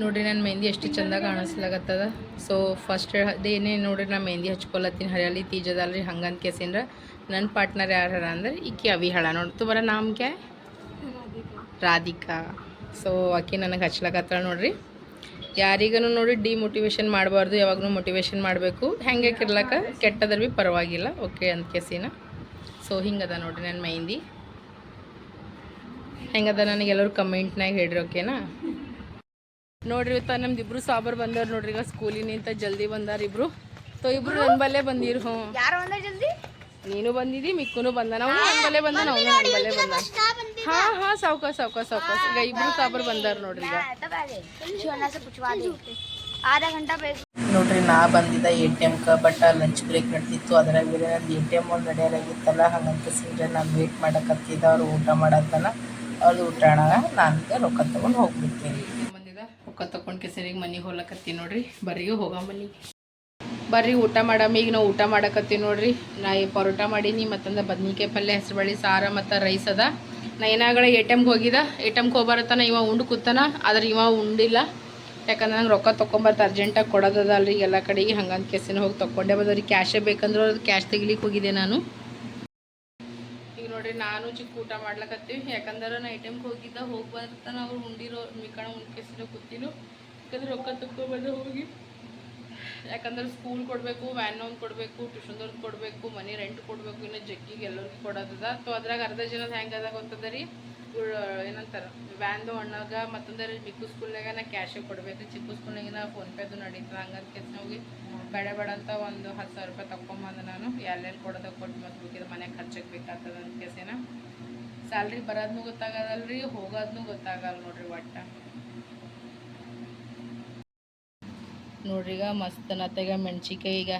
ನೋಡ್ರಿ ನನ್ನ ಮೆಹಂದಿ ಎಷ್ಟು ಚಂದ ಕಾಣಿಸ್ಲಾಗತ್ತದ. ಸೊ ಫಸ್ಟ್ ಅದೇನೇ ನೋಡ್ರಿ ನಾ ಮೆಹಂದಿ ಹಚ್ಕೊಲತ್ತೀನಿ, ಹರಿಯಾಲಿ ತೀಜದಲ್ರಿ ಹಂಗಂತ ಕೇಸಿನ್ರ ನನ್ನ ಪಾರ್ಟ್ನರ್ ಯಾರು ಹರ ಅಂದ್ರೆ ಈಕೆ ಅವಿ ಹಳ ನೋಡಿ ತುಮರ ನಾಮ್ ಕ್ಯಾ? ರಾಧಿಕಾ. ಸೊ ಆಕೆ ನನಗೆ ಹಚ್ಲಾಕತ್ತಳ ನೋಡ್ರಿ. ಯಾರಿಗೂ ನೋಡಿ ಡಿಮೋಟಿವೇಶನ್ ಮಾಡಬಾರ್ದು, ಯಾವಾಗಲೂ ಮೋಟಿವೇಶನ್ ಮಾಡಬೇಕು. ಹೆಂಗೆ ಕಿರ್ಲಕ್ಕ ಕೆಟ್ಟದ್ರ ಭೀ ಪರವಾಗಿಲ್ಲ, ಓಕೆ ಅಂತ ಕೇಸಿನ. ಸೊ ಹಿಂಗದ ನೋಡಿರಿ ನನ್ನ ಮೈಂದಿ. ಹೆಂಗದ ನನಗೆ ಎಲ್ಲರೂ ಕಮೆಂಟ್ನಾಗ ಹೇಳ್ರಿ ಓಕೆನಾ ನೋಡ್ರಿ ಇವತ್ತ ನಮ್ದು ಇಬ್ರು ಸಾಬರ್ ಬಂದವ್ರು ನೋಡ್ರಿ, ಈಗ ಸ್ಕೂಲಿನಿಂದ ಜಲ್ದಿ ಬಂದಾರ ಇಬ್ರು. ಸೊ ಇಬ್ರು ನನ್ನ ಬಲ್ಲೇ ಬಂದಿರು ಹ್ಞೂ ನೀನು ಬಂದಿದ್ದಿ ಮಿಕ್ಕುನು ಬಂದನ. ಅವನು ನಮ್ಮಲ್ಲೇ ಬಂದನ ಅವನು ನಮ್ಮಲ್ಲೇ ಬಂದ ಹಾ ಹಾ ಸಾವ್ಕಾಸ್ ಸಾವ್ಕಾಸ್ ಸಾವ್ಕಾಸ್ ಈಗ ಇಬ್ರು ಸಾಬರ್ ಬಂದಾರ ನೋಡ್ರಿ ನೋಡ್ರಿ ನಾ ಬಂದಿದ್ದ ಎ ಟಿ ಎಮ್ಗೆ ಬಟ್ ಲಂಚ್ ಬ್ರೇಕ್ ನಡೆದಿತ್ತು. ಅದ್ರಾಗ ಬೇರೆ ನಂದು ಎ ಟಿ ಎಂ ಒಂದು ನಡೆಯಲಾಗಿತ್ತಲ್ಲ ಹಂಗಂತ ಸೀರೆ ನಾನು ವೇಟ್ ಮಾಡಕತ್ತಿದ್ದ. ಅವ್ರು ಊಟ ಮಾಡತ್ತಲ್ಲ ಅವ್ರು ಊಟ ನಾನು ರೊಕ್ಕ ತಗೊಂಡು ಹೋಗ್ಬಿಡ್ತೀನಿ. ಬಂದಿದ್ದ ರೊಕ್ಕ ತಗೊಂಡು ಕೆಸರಿಗೆ ಮನೆಗೆ ಹೋಗ್ಲಕತ್ತೀನಿ ನೋಡ್ರಿ. ಬರೀ ಹೋಗ ಮನಿ ಬರ್ರಿ, ಊಟ ಮಾಡಮ್ಮ ಈಗ ನಾವು ಊಟ ಮಾಡಕತ್ತೀವಿ ನೋಡ್ರಿ. ನಾ ಈ ಪರೋಟ ಮಾಡೀನಿ, ಮತ್ತಂದ ಬದ್ನಿಕಾಯಿ ಪಲ್ಯ ಹೆಸ್ರು ಬಳ್ಳಿ ಸಾರ ಮತ್ತು ರೈಸ್ ಅದ. ನಾ ಏನಾಗಳ ಎ ಟಿ ಎಮ್ಗೆ ಹೋಗಿದ. ಎ ಟಿ ಎಮ್ಗೆ ಹೋಗ್ಬರತ್ತಾನ, ಇವ ಉಂಡು ಕೂತಾನ. ಆದ್ರೆ ಇವ ಉಂಡಿಲ್ಲ. ಯಾಕಂದ್ರೆ ನಂಗೆ ರೊಕ್ಕ ತೊಗೊಂಬರ್ತ ಅರ್ಜೆಂಟಾಗಿ ಕೊಡೋದದಲ್ರಿ ಎಲ್ಲ ಕಡೆಗೆ. ಹಂಗಂತ ಕೆಸಿನ ಹೋಗಿ ತೊಗೊಂಡೆ ಬಂದವ್ರಿ. ಕ್ಯಾಶೇ ಬೇಕಂದ್ರೆ ಅದು ಕ್ಯಾಶ್ ತೆಗಿಲಿಕ್ಕೆ ಹೋಗಿದ್ದೆ ನಾನು. ಈಗ ನೋಡ್ರಿ, ನಾನು ಚಿಕ್ಕ ಊಟ ಮಾಡ್ಲಕತ್ತೀವಿ. ಯಾಕಂದ್ರೆ ನಾ ಎ ಟಿ ಎಮ್ಗೆ ಹೋಗಿದ್ದ, ಹೋಗಿ ಬರ್ತಾನ ಅವ್ರು ಉಂಡಿರೋ, ಮಿಕಣ ಉಂಡು ಕೆಸಿನ ಕೂತಿನು ಯಾಕಂದ್ರೆ ರೊಕ್ಕ ತೊಗೊಂಬಂದು ಹೋಗಿ ಯಾಕಂದ್ರೆ ಸ್ಕೂಲ್ ಕೊಡಬೇಕು ವ್ಯಾನ್ ಒಂದು ಕೊಡಬೇಕು ಟ್ಯೂಷನ್ದವ್ರಿಗೆ ಕೊಡಬೇಕು, ಮನೆ ರೆಂಟ್ ಕೊಡಬೇಕು, ಇನ್ನು ಜಗ್ಗಿಗೆ ಎಲ್ಲರಿಗೂ ಕೊಡೋದದ ಸೊ ಅದ್ರಾಗ ಅರ್ಧ ಜನ ಹೆಂಗೆ ಗೊತ್ತದ ರೀ ಏನಂತಾರೆ ವ್ಯಾನ್ದು ಅಣ್ಣಾಗ ಮತ್ತೊಂದ್ರೆ ಚಿಕ್ಕ ಸ್ಕೂಲ್ನಾಗ ನಾ ಕ್ಯಾಶೇ ಕೊಡಬೇಕು, ಚಿಕ್ಕ ಸ್ಕೂಲ್ನಾಗ ನಾ ಫೋನ್ಪೇದು ನಡೀತದೆ. ಹಂಗಂತ ಕೆಲಸ ಹೋಗಿ ಬೇಡ ಬೇಡ ಅಂತ ಒಂದು ಹತ್ತು ಸಾವಿರ ರೂಪಾಯಿ ತಗೊಂಬಂದು ನಾನು. ಎಲ್ಲೆಲ್ಲಿ ಕೊಡೋದಾಗ ಕೊಟ್ಟು ಮತ್ತೆ ಬೇಕಿದ್ರೆ ಮನೆಗೆ ಖರ್ಚಕ್ಕೆ ಬೇಕಾಗ್ತದ ಅಂತ ಕೇಸಿನ ಸ್ಯಾಲ್ರಿ ಬರೋದ್ನು ಗೊತ್ತಾಗದಲ್ರಿ ಹೋಗೋದ್ನು ಗೊತ್ತಾಗಲ್ಲ ನೋಡ್ರಿ ಒಟ್ಟ. ನೋಡ್ರಿ ಈಗ ಮಸ್ತ್ ನತ್ತಾಗ ಮೆಣ್ಸಿಕಾಯಿ ಈಗ.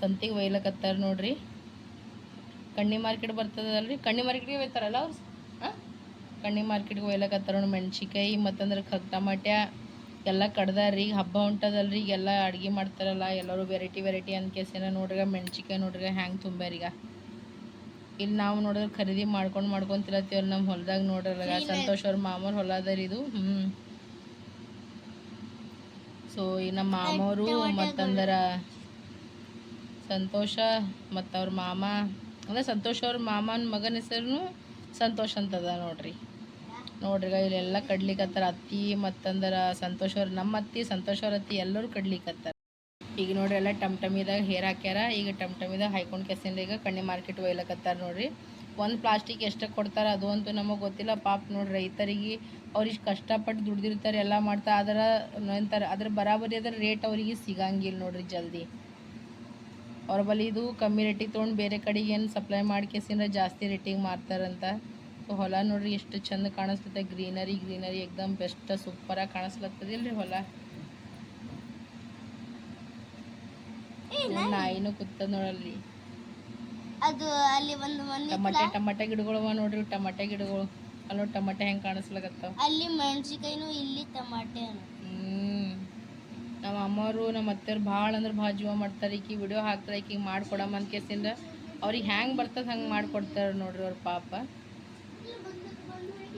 ಸಂತಿಗೆ ಒಯ್ಲಕತ್ತಾರ ನೋಡ್ರಿ. ಕಣ್ಣಿ ಮಾರ್ಕೆಟ್ ಬರ್ತದಲ್ರಿ? ಕಣ್ಣಿ ಮಾರ್ಕೆಟ್ಗೆ ಒಯ್ತಾರಲ್ಲ ಅವ್ರು? ಹಾಂ ಕಣ್ಣಿ ಮಾರ್ಕೆಟ್ಗೆ ಒಯ್ಲಕತ್ತಾರ ನೋಡಿ ಮೆಣ್ಸಿಕಾಯಿ ಮತ್ತಂದ್ರೆ ಕಗ್ ಟಮಾಟ್ಯ ಎಲ್ಲ ಕಡ್ದಾರ್ರಿ. ಈಗ ಹಬ್ಬ ಹೊಂಟದಲ್ರಿ ಈಗೆಲ್ಲ ಅಡುಗೆ ಮಾಡ್ತಾರಲ್ಲ ಎಲ್ಲರೂ ವೆರೈಟಿ ವೆರೈಟಿ ನೋಡ್ರಿಗ ನೋಡ್ರಿ ಮೆಣ್ಸಿಕಾಯಿ ನೋಡ್ರಿ ಹ್ಯಾಂಗೆ ತುಂಬ್ಯಾರೀಗ ಇಲ್ಲಿ ನಾವು ನೋಡಿದ್ರೆ ಖರೀದಿ ಮಾಡ್ಕೊಂಡು ಮಾಡ್ಕೊಂಡು ತಿಳತ್ತೀವ್ರಿ ನಮ್ಮ ಹೊಲ್ದಾಗ ನೋಡ್ರಲ್ಲ ಸಂತೋಷ್ ಅವ್ರ ಮಾಮೂರು ಹೊಲ ಇದು. ಹ್ಞೂ ಸೊ ಈ ನಮ್ಮ ಮಾಮವರು ಮತ್ತಂದರ ಸಂತೋಷ ಮತ್ತು ಅವ್ರ ಮಾಮ. ಅಂದ್ರೆ ಸಂತೋಷ ಅವ್ರ ಮಾಮನ ಮಗನ ಹೆಸರು ಸಂತೋಷ್ ಅಂತದ ನೋಡ್ರಿ. ನೋಡ್ರಿ ಇಲ್ಲೆಲ್ಲ ಕಡ್ಲಿಕತ್ತಾರ. ಅತ್ತಿ ಮತ್ತಂದರ ಸಂತೋಷ ಅವ್ರ ನಮ್ಮ ಅತ್ತಿ ಸಂತೋಷ ಅವ್ರ ಅತ್ತಿ ಎಲ್ಲರೂ ಕಡ್ಲಿಕತ್ತಾರ. ಈಗ ನೋಡ್ರಿ ಎಲ್ಲ ಟಮ್ ಟಮಿದಾಗ ಹೇರ್ ಹಾಕ್ಯಾರ. ಈಗ ಟಮ್ ಟಮಿದಾಗ ಹಾಯ್ಕೊಂಡು ಕೆಸಿಂದ ಈಗ ಕಣ್ಣಿ ಮಾರ್ಕೆಟ್ ಒಯ್ಲಕತ್ತಾರ ನೋಡ್ರಿ. ಒಂದು ಪ್ಲಾಸ್ಟಿಕ್ ಎಷ್ಟಕ್ಕೆ ಕೊಡ್ತಾರೆ ಅದು ಅಂತೂ ನಮಗೆ ಗೊತ್ತಿಲ್ಲ. ಪಾಪ ನೋಡಿ ರೈತರಿಗೆ ಅವ್ರಿಗೆ ಕಷ್ಟಪಟ್ಟು ದುಡ್ದಿರ್ತಾರೆ ಎಲ್ಲ ಮಾಡ್ತಾ ಅದರ ನಂತರ ಅದ್ರ ಬರಾಬರಿ ಅದರ ರೇಟ್ ಅವರಿಗೆ ಸಿಗಂಗಿಲ್ಲ ನೋಡ್ರಿ ಜಲ್ದಿ. ಅವ್ರ ಬಳಿ ಇದು ಕಮ್ಮಿ ರೇಟಿಗೆ ತೊಗೊಂಡು ಬೇರೆ ಕಡೆಗೆ ಏನು ಸಪ್ಲೈ ಮಾಡ್ಕೇಸಿಂದ್ರೆ ಕೇಸಿಂದ ಜಾಸ್ತಿ ರೇಟಿಗೆ ಮಾರ್ತಾರಂತ. ಸೊ ಹೊಲ ನೋಡ್ರಿ ಎಷ್ಟು ಚಂದ ಕಾಣಿಸ್ತೈತೆ ಗ್ರೀನರಿ ಗ್ರೀನರಿ ಎಕ್ದಮ್ ಬೆಸ್ಟ್ ಸೂಪರಾಗಿ ಕಾಣಿಸ್ಲತ್ತದಿಲ್ರಿ ಹೊಲ. ನಾಯಿನೂ ಕೂತದ ನೋಡಲ್ಲಿ ಅದು ಅಲ್ಲಿ ಒಂದು ಮನೆ ಟಮಟೆ ಟಮಟೆ ಗಿಡಗಳು ಅವ ನೋಡ್ರಿ ಟಮಟೆ ಗಿಡಗಳು. ಅಲ್ಲೋ ಟಮಟೆ ಹೆಂಗೆ ಕಾಣಿಸ್ಲಾಗತ್ತ. ಅಲ್ಲಿ ಮೆಣಸಿನ್ಕಾಯಿನೂ ಇಲ್ಲಿ ಟಮಾಟೆ ಹ್ಮ್. ನಮ್ಮ ಅಮ್ಮವರು ನಮ್ಮ ಅತ್ತೆಯವ್ರು ಭಾಳ ಅಂದ್ರೆ ಭಾಳ ಜೀವ ಮಾಡ್ತಾರೆ. ಈಕಿ ವಿಡಿಯೋ ಹಾಕ್ತಾರೆ ಈಕಿಗೆ ಮಾಡ್ಕೊಡಮ್ಮ ಅಂತ ಕೇಸಿಂದ ಅವ್ರಿಗೆ ಹ್ಯಾಂಗೆ ಬರ್ತದೆ ಹಂಗೆ ಮಾಡ್ಕೊಡ್ತಾರೆ ನೋಡ್ರಿ ಅವ್ರ ಪಾಪ.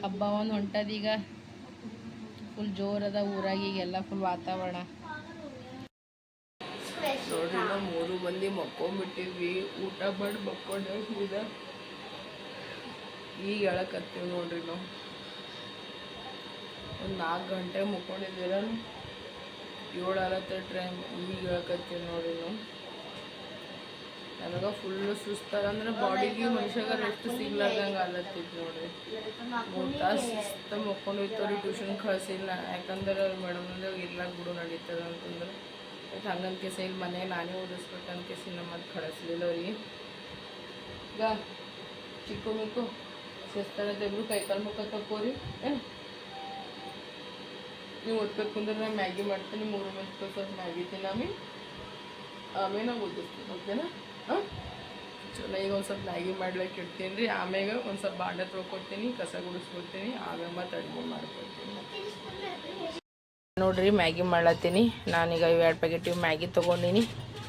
ಹಬ್ಬ ಒಂದು ಹೊಂಟದೀಗ. ಫುಲ್ ಜೋರದ ಊರಾಗ ಈಗೆಲ್ಲ ಫುಲ್ ವಾತಾವರಣ. ನೋಡ್ರಿ ನಾವು ಮೂರು ಮಂದಿ ಮಕ್ಕೊಂಬಿಟ್ಟಿವಿ ಊಟ ಮಾಡಿ ಮಕ್ಕೊಂಡೆ ಈಗ. ಈಗ ಹೇಳಕತ್ತೀವಿ ನೋಡ್ರಿ ನಾವು ಒಂದು ನಾಲ್ಕು ಗಂಟೆ ಮುಕ್ಕೊಂಡಿದ್ದೀರ? ಏಳು ಅರವತ್ತು ಟೈಮ್ ಈಗ ಹೇಳಕತ್ತೀವಿ ನೋಡ್ರಿ ನಾವು ನನಗೆ ಫುಲ್ಲು ಸುಸ್ತಾರ ಅಂದ್ರೆ ಬಾಡಿಗೆ ಮನುಷ್ಯಾಗ ರೆಸ್ಟ್ ಸಿಗ್ಲಾರ್ದಂಗೆ ಅಲ್ಲತ್ತಿದ್ ನೋಡ್ರಿ. ಮೂರು ತಾಸು ಸುಸ್ತ ಮಕ್ಕೊಂಡು ಹೋಯ್ತವ್ರಿ ಟ್ಯೂಷನ್ ಕಳ್ಸಿಲ್ಲ. ಯಾಕಂದ್ರೆ ಮೇಡಮ್ ಇರ್ಲಾಕ ಬಿಡು ನಡೀತದ ಅಂತಂದ್ರೆ ಹಂಗಂತ ಕೇಸ ಇಲ್ಲಿ ಮನೆ ನಾನೇ ಓದಿಸ್ಬೇಕು ಅಂತ ಕೇಸಿ ಕಳಿಸ್ಲಿಲ್ಲ ರೀ ಈಗ ಚಿಕ್ಕು ಮಿಕ್ಕು ಸುಸ್ತಾರತ್ತೆ ಇಬ್ರು ಕೈಕಾಲು ಮುಖ ತಕ್ಕೋರಿ ನೀವು ಓದ್ಬೇಕು ಅಂದ್ರೆ ನಾನು ಮ್ಯಾಗಿ ಮಾಡ್ತೀನಿ, ಮೂರು ಮಂದಿ ಸ್ವಲ್ಪ ಮ್ಯಾಗಿ ತಿನ್ನಾಮಿ ಆಮೇಲೆ ನಾವು ಓದಿಸ್ತೀನಿ ಓಕೆನಾ? ಹಾಂ? ಚಲೋ, ಈಗ ಒಂದು ಸ್ವಲ್ಪ ಮ್ಯಾಗಿ ಮಾಡ್ಲಿಕ್ಕೆ ಇಡ್ತೀನಿ ರೀ ಆಮ್ಯಾಗ ಒಂದು ಸ್ವಲ್ಪ ಬಾಂಡೆ ತೊಳ್ಕೊಡ್ತೀನಿ ಕಸ ಗುಡಿಸ್ಕೊಡ್ತೀನಿ ಆಮ್ಯಾಗ ಮತ್ತೆ ಅಡುಗೆ ಮಾಡ್ಕೊತೀನಿ ನೋಡ್ರಿ, ಮ್ಯಾಗಿ ಮಾಡ್ಲತ್ತೀನಿ. ನಾನೀಗ ಇವು ಎರಡು ಪ್ಯಾಕೆಟ್ ಮ್ಯಾಗಿ ತೊಗೊಂಡಿನಿ.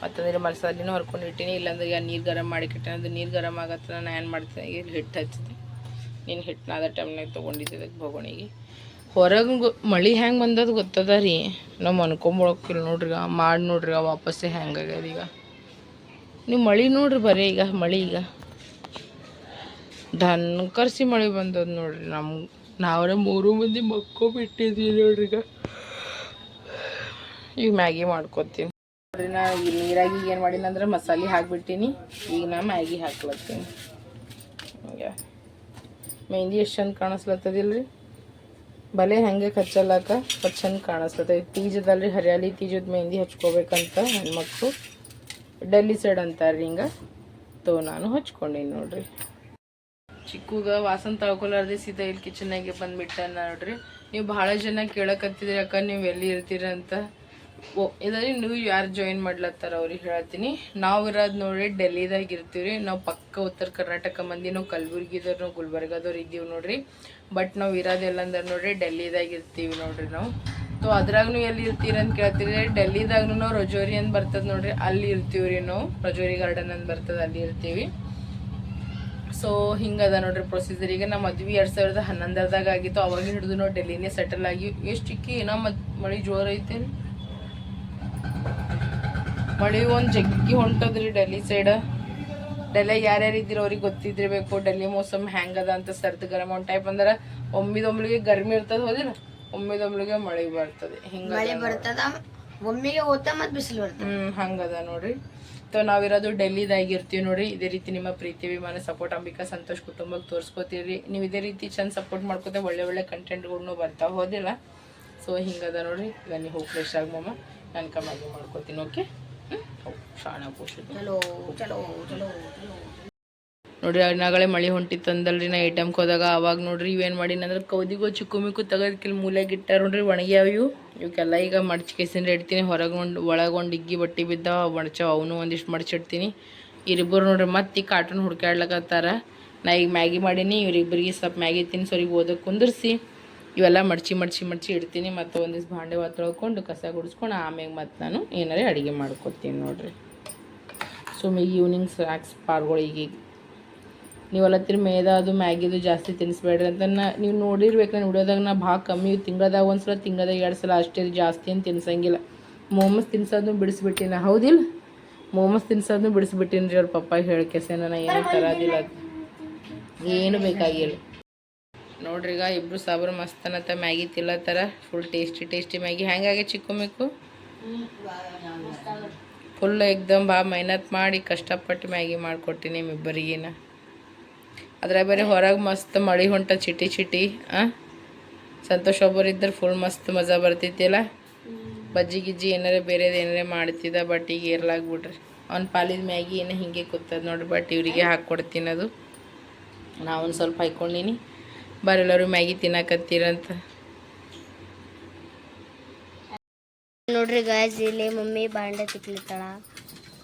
ಮತ್ತಂದ್ರೆ ಮಸಾಲಿನೂ ಹರ್ಕೊಂಡು ಇಟ್ಟಿನಿ. ಇಲ್ಲಾಂದ್ರೆ ಈಗ ನೀರು ಗರಂ ಮಾಡಿಟ್ಟಿನಿ ಅದು ನೀರು ಗರಂ ಆಗತ್ತೆ ನಾನು ಏನು ಮಾಡ್ತೀನಿ? ಈಗ ಹಿಟ್ಟು ಹಚ್ತೀನಿ. ನೀನು ಹಿಟ್ಟನ್ನ ಅದ ಟೈಮ್ನಾಗ ತೊಗೊಂಡಿದ್ದೆ ಅದಕ್ಕೆ ಬೊಗಣಿಗೆ ಹೊರಗೆ ಮಳೆ ಹೆಂಗೆ ಬಂದದ್ದು ಗೊತ್ತದ ರೀ? ನಾವು ಅನ್ಕೊಂಬಳಕಿಲ್ಲ ನೋಡ್ರಿ ಈಗ ಮಾಡಿ ನೋಡ್ರಿ ವಾಪಸ್ಸೆ ಹೆಂಗಾಗ್ಯದ ಈಗ. ನೀವು ಮಳೆ ನೋಡ್ರಿ ಬರೀ ಈಗ, ಮಳೆ ಈಗ. ಧನ್ಕರ್ಸಿ ಮಳೆ ಬಂದದ ನೋಡ್ರಿ ನಮ್ಮ ನಾವೇ ಮೂರು ಮಂದಿ ಮಕ್ಕೊಬಿಟ್ಟಿದ್ವಿ ನೋಡ್ರಿ ಈಗ. ಈಗ ಮ್ಯಾಗಿ ಮಾಡ್ಕೊತೀನಿ. ನಾ ಈ ನೀರಾಗಿ ಏನು ಮಾಡೀನಿ ಅಂದ್ರೆ ಮಸಾಲೆ ಹಾಕ್ಬಿಟ್ಟಿನಿ. ಈಗ ನಾ ಮ್ಯಾಗಿ ಹಾಕ್ಲತ್ತೀನಿ. ಹಂಗೆ. ಮೆಹಂದಿ ಎಷ್ಟು ಚಂದ ಕಾಣಿಸ್ಲತ್ತದಿಲ್ರಿ? ಬಲೆ ಹಂಗೆ ಕಚ್ಚಲಾಕ ಬಟ್ ಚಂದ ಕಾಣಿಸ್ತದೆ ತೀಜದಲ್ರಿ, ಹರಿಯಾಲಿ ತೀಜದ ಮೆಹಂದಿ ಹಚ್ಕೋಬೇಕಂತ ಹೆಣ್ಮಕ್ಳು. ಡೆಲ್ಲಿ ಸೈಡ್ ಅಂತಾರೆ ಹಿಂಗೆ. ತೋ ನಾನು ಹಚ್ಕೊಂಡೀನಿ ನೋಡ್ರಿ. ಚಿಕ್ಕಗ ವಾಸನ್ ತಳ್ಕೊಲಾರ್ದೆ ಸೀದಾ ಇಲ್ಲಿ ಕಿಚನಾಗೆ ಬಂದ್ಬಿಟ್ಟ ನೋಡ್ರಿ. ನೀವು ಭಾಳ ಜನ ಕೇಳಕತ್ತಿದ್ರಿ ಅಕ್ಕ, ನೀವು ಎಲ್ಲಿ ಇರ್ತೀರ ಅಂತ. ಓ, ಇದರಲ್ಲಿ ನೀವು ಯಾರು ಜಾಯಿನ್ ಮಾಡ್ಲತ್ತಾರ ಅವ್ರಿಗೆ ಹೇಳ್ತೀನಿ. ನಾವು ಇರೋದು ನೋಡ್ರಿ ಡೆಲ್ಲಿದಾಗ ಇರ್ತೀವಿ ನಾವು ಪಕ್ಕ ಉತ್ತರ ಕರ್ನಾಟಕ ಮಂದಿ, ನಾವು ಕಲಬುರ್ಗಿದವ್ರು, ನಾವು ಗುಲ್ಬರ್ಗದವ್ರು ಇದ್ದೀವಿ ನೋಡ್ರಿ. ಬಟ್ ನಾವು ಇರೋದೆಲ್ಲ ಅಂದ್ರೆ ನೋಡ್ರಿ ಡೆಲ್ಲಿದಾಗ ಇರ್ತೀವಿ ನೋಡ್ರಿ ನಾವು. ಸೊ ಅದ್ರಾಗೂ ಎಲ್ಲಿ ಇರ್ತೀರ ಅಂತ ಕೇಳ್ತೀರಿ ಡೆಲ್ಲಿದಾಗೂ ನಾವು ರಜೋರಿ ಅಂತ ಬರ್ತದೆ ನೋಡ್ರಿ. ಅಲ್ಲಿ ಇರ್ತೀವಿ ರೀ ನಾವು. ರಜೋರಿ ಗಾರ್ಡನ್ ಅಂತ ಬರ್ತದೆ ಅಲ್ಲಿ ಇರ್ತೀವಿ. ಸೊ ಹಿಂಗದ ನೋಡ್ರಿ ಪ್ರೊಸೀಜರ್ ಈಗ ನಮ್ಮ ಮದ್ವೆ ಎರಡು ಸಾವಿರದ ಹನ್ನೊಂದರದಾಗ ಆಗಿತ್ತು. ಅವಾಗ ಹಿಡಿದು ನಾವು ಡೆಲ್ಲಿನೇ ಸೆಟಲ್ ಆಗಿ. ಎಷ್ಟು ಚಿಕ್ಕಿ, ಏನೋ ಮತ್ ಮಳೆ ಜೋರ್ ಐತೆ ರೀ ಮಳೆ ಒಂದು ಜಗ್ಗಿ ಹೊಂಟದ್ರಿ ಡೆಲ್ಲಿ ಸೈಡ್. ಡೆಲ್ಲಿ ಯಾರ್ಯಾರು ಇದ್ದೀರ ಅವ್ರಿಗೆ ಗೊತ್ತಿದ್ದಿರಬೇಕು. ಡೆಲ್ಲಿ ಮೋಸಮ್ ಹ್ಯಾಂಗದ ಅಂತ ಸರ್ದ್ ಗರಮ್ ಒಂದು ಟೈಪ್ ಅಂದ್ರೆ. ಒಮ್ಮಿದೊಮ್ಮಿಗೆ ಗರ್ಮಿ ಇರ್ತದೆ ಹೋದಿಲ್ಲ ಒಮ್ಮಿದೊಮ್ಮಿಗೆ ಮಳೆ ಬರ್ತದೆ. ಹಿಂಗ ಬರ್ತದ ಒಮ್ಮಿಗೆ ಓದ್ತ ಮತ್ತೆ ಬಿಸಿಲು ಬರ್ತದೆ. ಹ್ಮ್ ಹಂಗದ ನೋಡ್ರಿ. ಸೊ ನಾವಿರೋದು ಡೆಲ್ಲಿದಾಗಿರ್ತೀವಿ ನೋಡ್ರಿ. ಇದೇ ರೀತಿ ನಿಮ್ಮ ಪ್ರೀತಿ ವಿಮಾನ ಸಪೋರ್ಟ್ ಅಂಬಿಕಾ ಸಂತೋಷ್ ಕುಟುಂಬಕ್ಕೆ ತೋರಿಸ್ಕೋತೀರಿ. ನೀವು ಇದೇ ರೀತಿ ಚಂದ ಸಪೋರ್ಟ್ ಮಾಡ್ಕೋತ ಒಳ್ಳೆ ಒಳ್ಳೆ ಕಂಟೆಂಟ್ಗಳ್ನು ಬರ್ತಾ ಹೋದಿಲ್ಲ. ಸೊ ಹಿಂಗದ ನೋಡ್ರಿ. ಈಗ ನೀವು ಹೋಗಿ ಫ್ರೆಶ್ ಆಗಿ ಮಮ್ಮ ನಾನು ಕಮಾಗಿ ಮಾಡ್ಕೋತೀನಿ ಓಕೆ ಹ್ಞೂ ಶಾಣ ಕೂಸಿದ್ದು ಚಲೋ ಚಲೋ ಚಲೋ. ನೋಡ್ರಿ ನಾಗಳೆ ಮಳೆ ಹೊಂಟಿತ್ತು ಅಂದಲ್ರಿ, ನಾ ಎ ಟೈಮ್ಗೆ ಹೋದಾಗ ಅವಾಗ ನೋಡ್ರಿ ಇವೇನು ಮಾಡಿ ಅಂದ್ರೆ ಕೌದಿಗೋ ಚಿಕ್ಕು ಮಿಕ್ಕು ತೆಗೆದಕ್ಕಿಲ್ಲಿ ಮೂಲೆಗೆ ಇಟ್ಟಾರ ನೋಡ್ರಿ ಒಣಗ್ಯಾವ ಇವು ಇವಕ್ಕೆಲ್ಲ ಈಗ ಮಡ್ಚಿಕೇಸಿಂದ ಇಡ್ತೀನಿ, ಹೊರಗೆ ಒಳಗೊಂಡು ಇಗ್ಗಿ ಬಟ್ಟೆ ಬಿದ್ದಾವ ಮಡ್ಚಾವ, ಅವನು ಒಂದಿಷ್ಟು ಮಡ್ಚಿಡ್ತೀನಿ ಇರಿಬ್ಬರು ನೋಡ್ರಿ, ಮತ್ತೆ ಈ ಕಾರ್ಟೂನ್ ಹುಡ್ಕಾಡ್ಲಕತ್ತಾರ ನಾ ಈಗ ಮ್ಯಾಗಿ ಮಾಡೀನಿ ಇವ್ರಿಬ್ಬರಿಗೆ ಸ್ವಲ್ಪ ಮ್ಯಾಗಿ ತಿನ್ಸಿ ಅವ್ರಿಗೆ ಓದಕ್ಕೆ ಕುಂದಿರ್ಸಿ. ಇವೆಲ್ಲ ಮಡ್ಚಿ ಮಡ್ಚಿ ಮಡ್ಚಿ ಇಡ್ತೀನಿ. ಮತ್ತು ಒಂದಿಷ್ಟು ಭಾಂಡೆ ತೊಳ್ಕೊಂಡು ಕಸ ಗುಡಿಸ್ಕೊಂಡು ಆಮ್ಯಾಗ ಮತ್ತು ನಾನು ಏನಾರೇ ಅಡುಗೆ ಮಾಡ್ಕೊತೀನಿ ನೋಡಿರಿ. ಸುಮ್ಮನೆ ಈವ್ನಿಂಗ್ ಸ್ನ್ಯಾಕ್ಸ್ ಪಾರ್ಗಳು ಈಗ ನೀವಲ್ಲತ್ತಿರ ಮೇದ ಅದು ಮ್ಯಾಗಿದು ಜಾಸ್ತಿ ತಿನ್ನಿಸ್ಬೇಡ್ರಿ ಅಂತ ನಾ ನೀವು ನೋಡಿರ್ಬೇಕು. ನಾನು ವಿಡಿಯೋದಾಗ ನಾ ಭಾಳ ಕಮ್ಮಿ ತಿಂಗಳದಾಗ ಒಂದು ಸಲ ತಿಂಗಳದಾಗ ಎರಡು ಸಲ ಅಷ್ಟೇ ಜಾಸ್ತಿ ಏನು ತಿನ್ಸಂಗಿಲ್ಲ. ಮೋಮಸ್ ತಿನ್ಸೋದನ್ನು ಬಿಡಿಸ್ಬಿಟ್ಟಿನ. ಹೌದಿಲ್ಲ ಮೋಮಸ್ ತಿನ್ಸೋದನ್ನು ಬಿಡಿಸ್ಬಿಟ್ಟಿನಿ ರೀ ಅವ್ರ ಪಪ್ಪ ಹೇಳ್ಕೆಸೇನ ನಾನು ಏನೂ ತರೋದಿಲ್ಲ. ಏನು ಬೇಕಾಗಿಲ್ಲ. ನೋಡ್ರಿ ಈಗ ಇಬ್ರು ಸಾಬ್ರು ಮಸ್ತನತ್ತ ಮ್ಯಾಗಿ ತಿಲ್ಲತ್ತಾರ ಫುಲ್ ಟೇಸ್ಟಿ ಟೇಸ್ಟಿ ಮ್ಯಾಗಿ. ಹೆಂಗಾಗೆ ಚಿಕ್ಕು ಮಿಕ್ಕು? ಫುಲ್ ಎಕ್ದಮ್ ಭಾಳ ಮೆಹನತ್ ಮಾಡಿ ಕಷ್ಟಪಟ್ಟು ಮ್ಯಾಗಿ ಮಾಡಿಕೊಟ್ಟಿನಿ ನಿಮ್ಮಿಬ್ಬರಿಗಿನ. ಅದ್ರಾಗ ಬೇರೆ ಹೊರಗೆ ಮಸ್ತ್ ಮಳಿ ಹೊಂಟ ಚಿಟಿ ಚಿಟಿ ಹಾಂ ಸಂತೋಷ ಒಬ್ಬರು ಇದ್ರೆ ಫುಲ್ ಮಸ್ತ್ ಮಜಾ ಬರ್ತಿತ್ತಿಲ್ಲ? ಬಜ್ಜಿ ಗಿಜ್ಜಿ ಏನಾರೇ ಬೇರೆದು ಏನಾರ ಮಾಡ್ತಿದ್ದ ಬಟ್ ಈಗ ಏರ್ಲಾಗ್ಬಿಡ್ರಿ ಅವ್ನ ಪಾಲಿದ ಮ್ಯಾಗಿ ಏನೋ ಹಿಂಗೆ ಕೂತದ ನೋಡ್ರಿ ಬಟ್ ಇವರಿಗೆ ಹಾಕ್ಕೊಡ್ತೀನಿ ಅದು ನಾ ಒಂದು ಸ್ವಲ್ಪ ಹಾಕ್ಕೊಂಡಿನಿ ಬರೆಲ್ಲರೂ ಮ್ಯಾಗಿ ತಿನ್ನಕತ್ತೀರಂತ. ನೋಡ್ರಿ ಗಾಯ್ಸ್ ಇಲ್ಲಿ ಮಮ್ಮಿ ಬಾಂಡೆ ತಿಕ್ಲಿತ್ತಾಳ.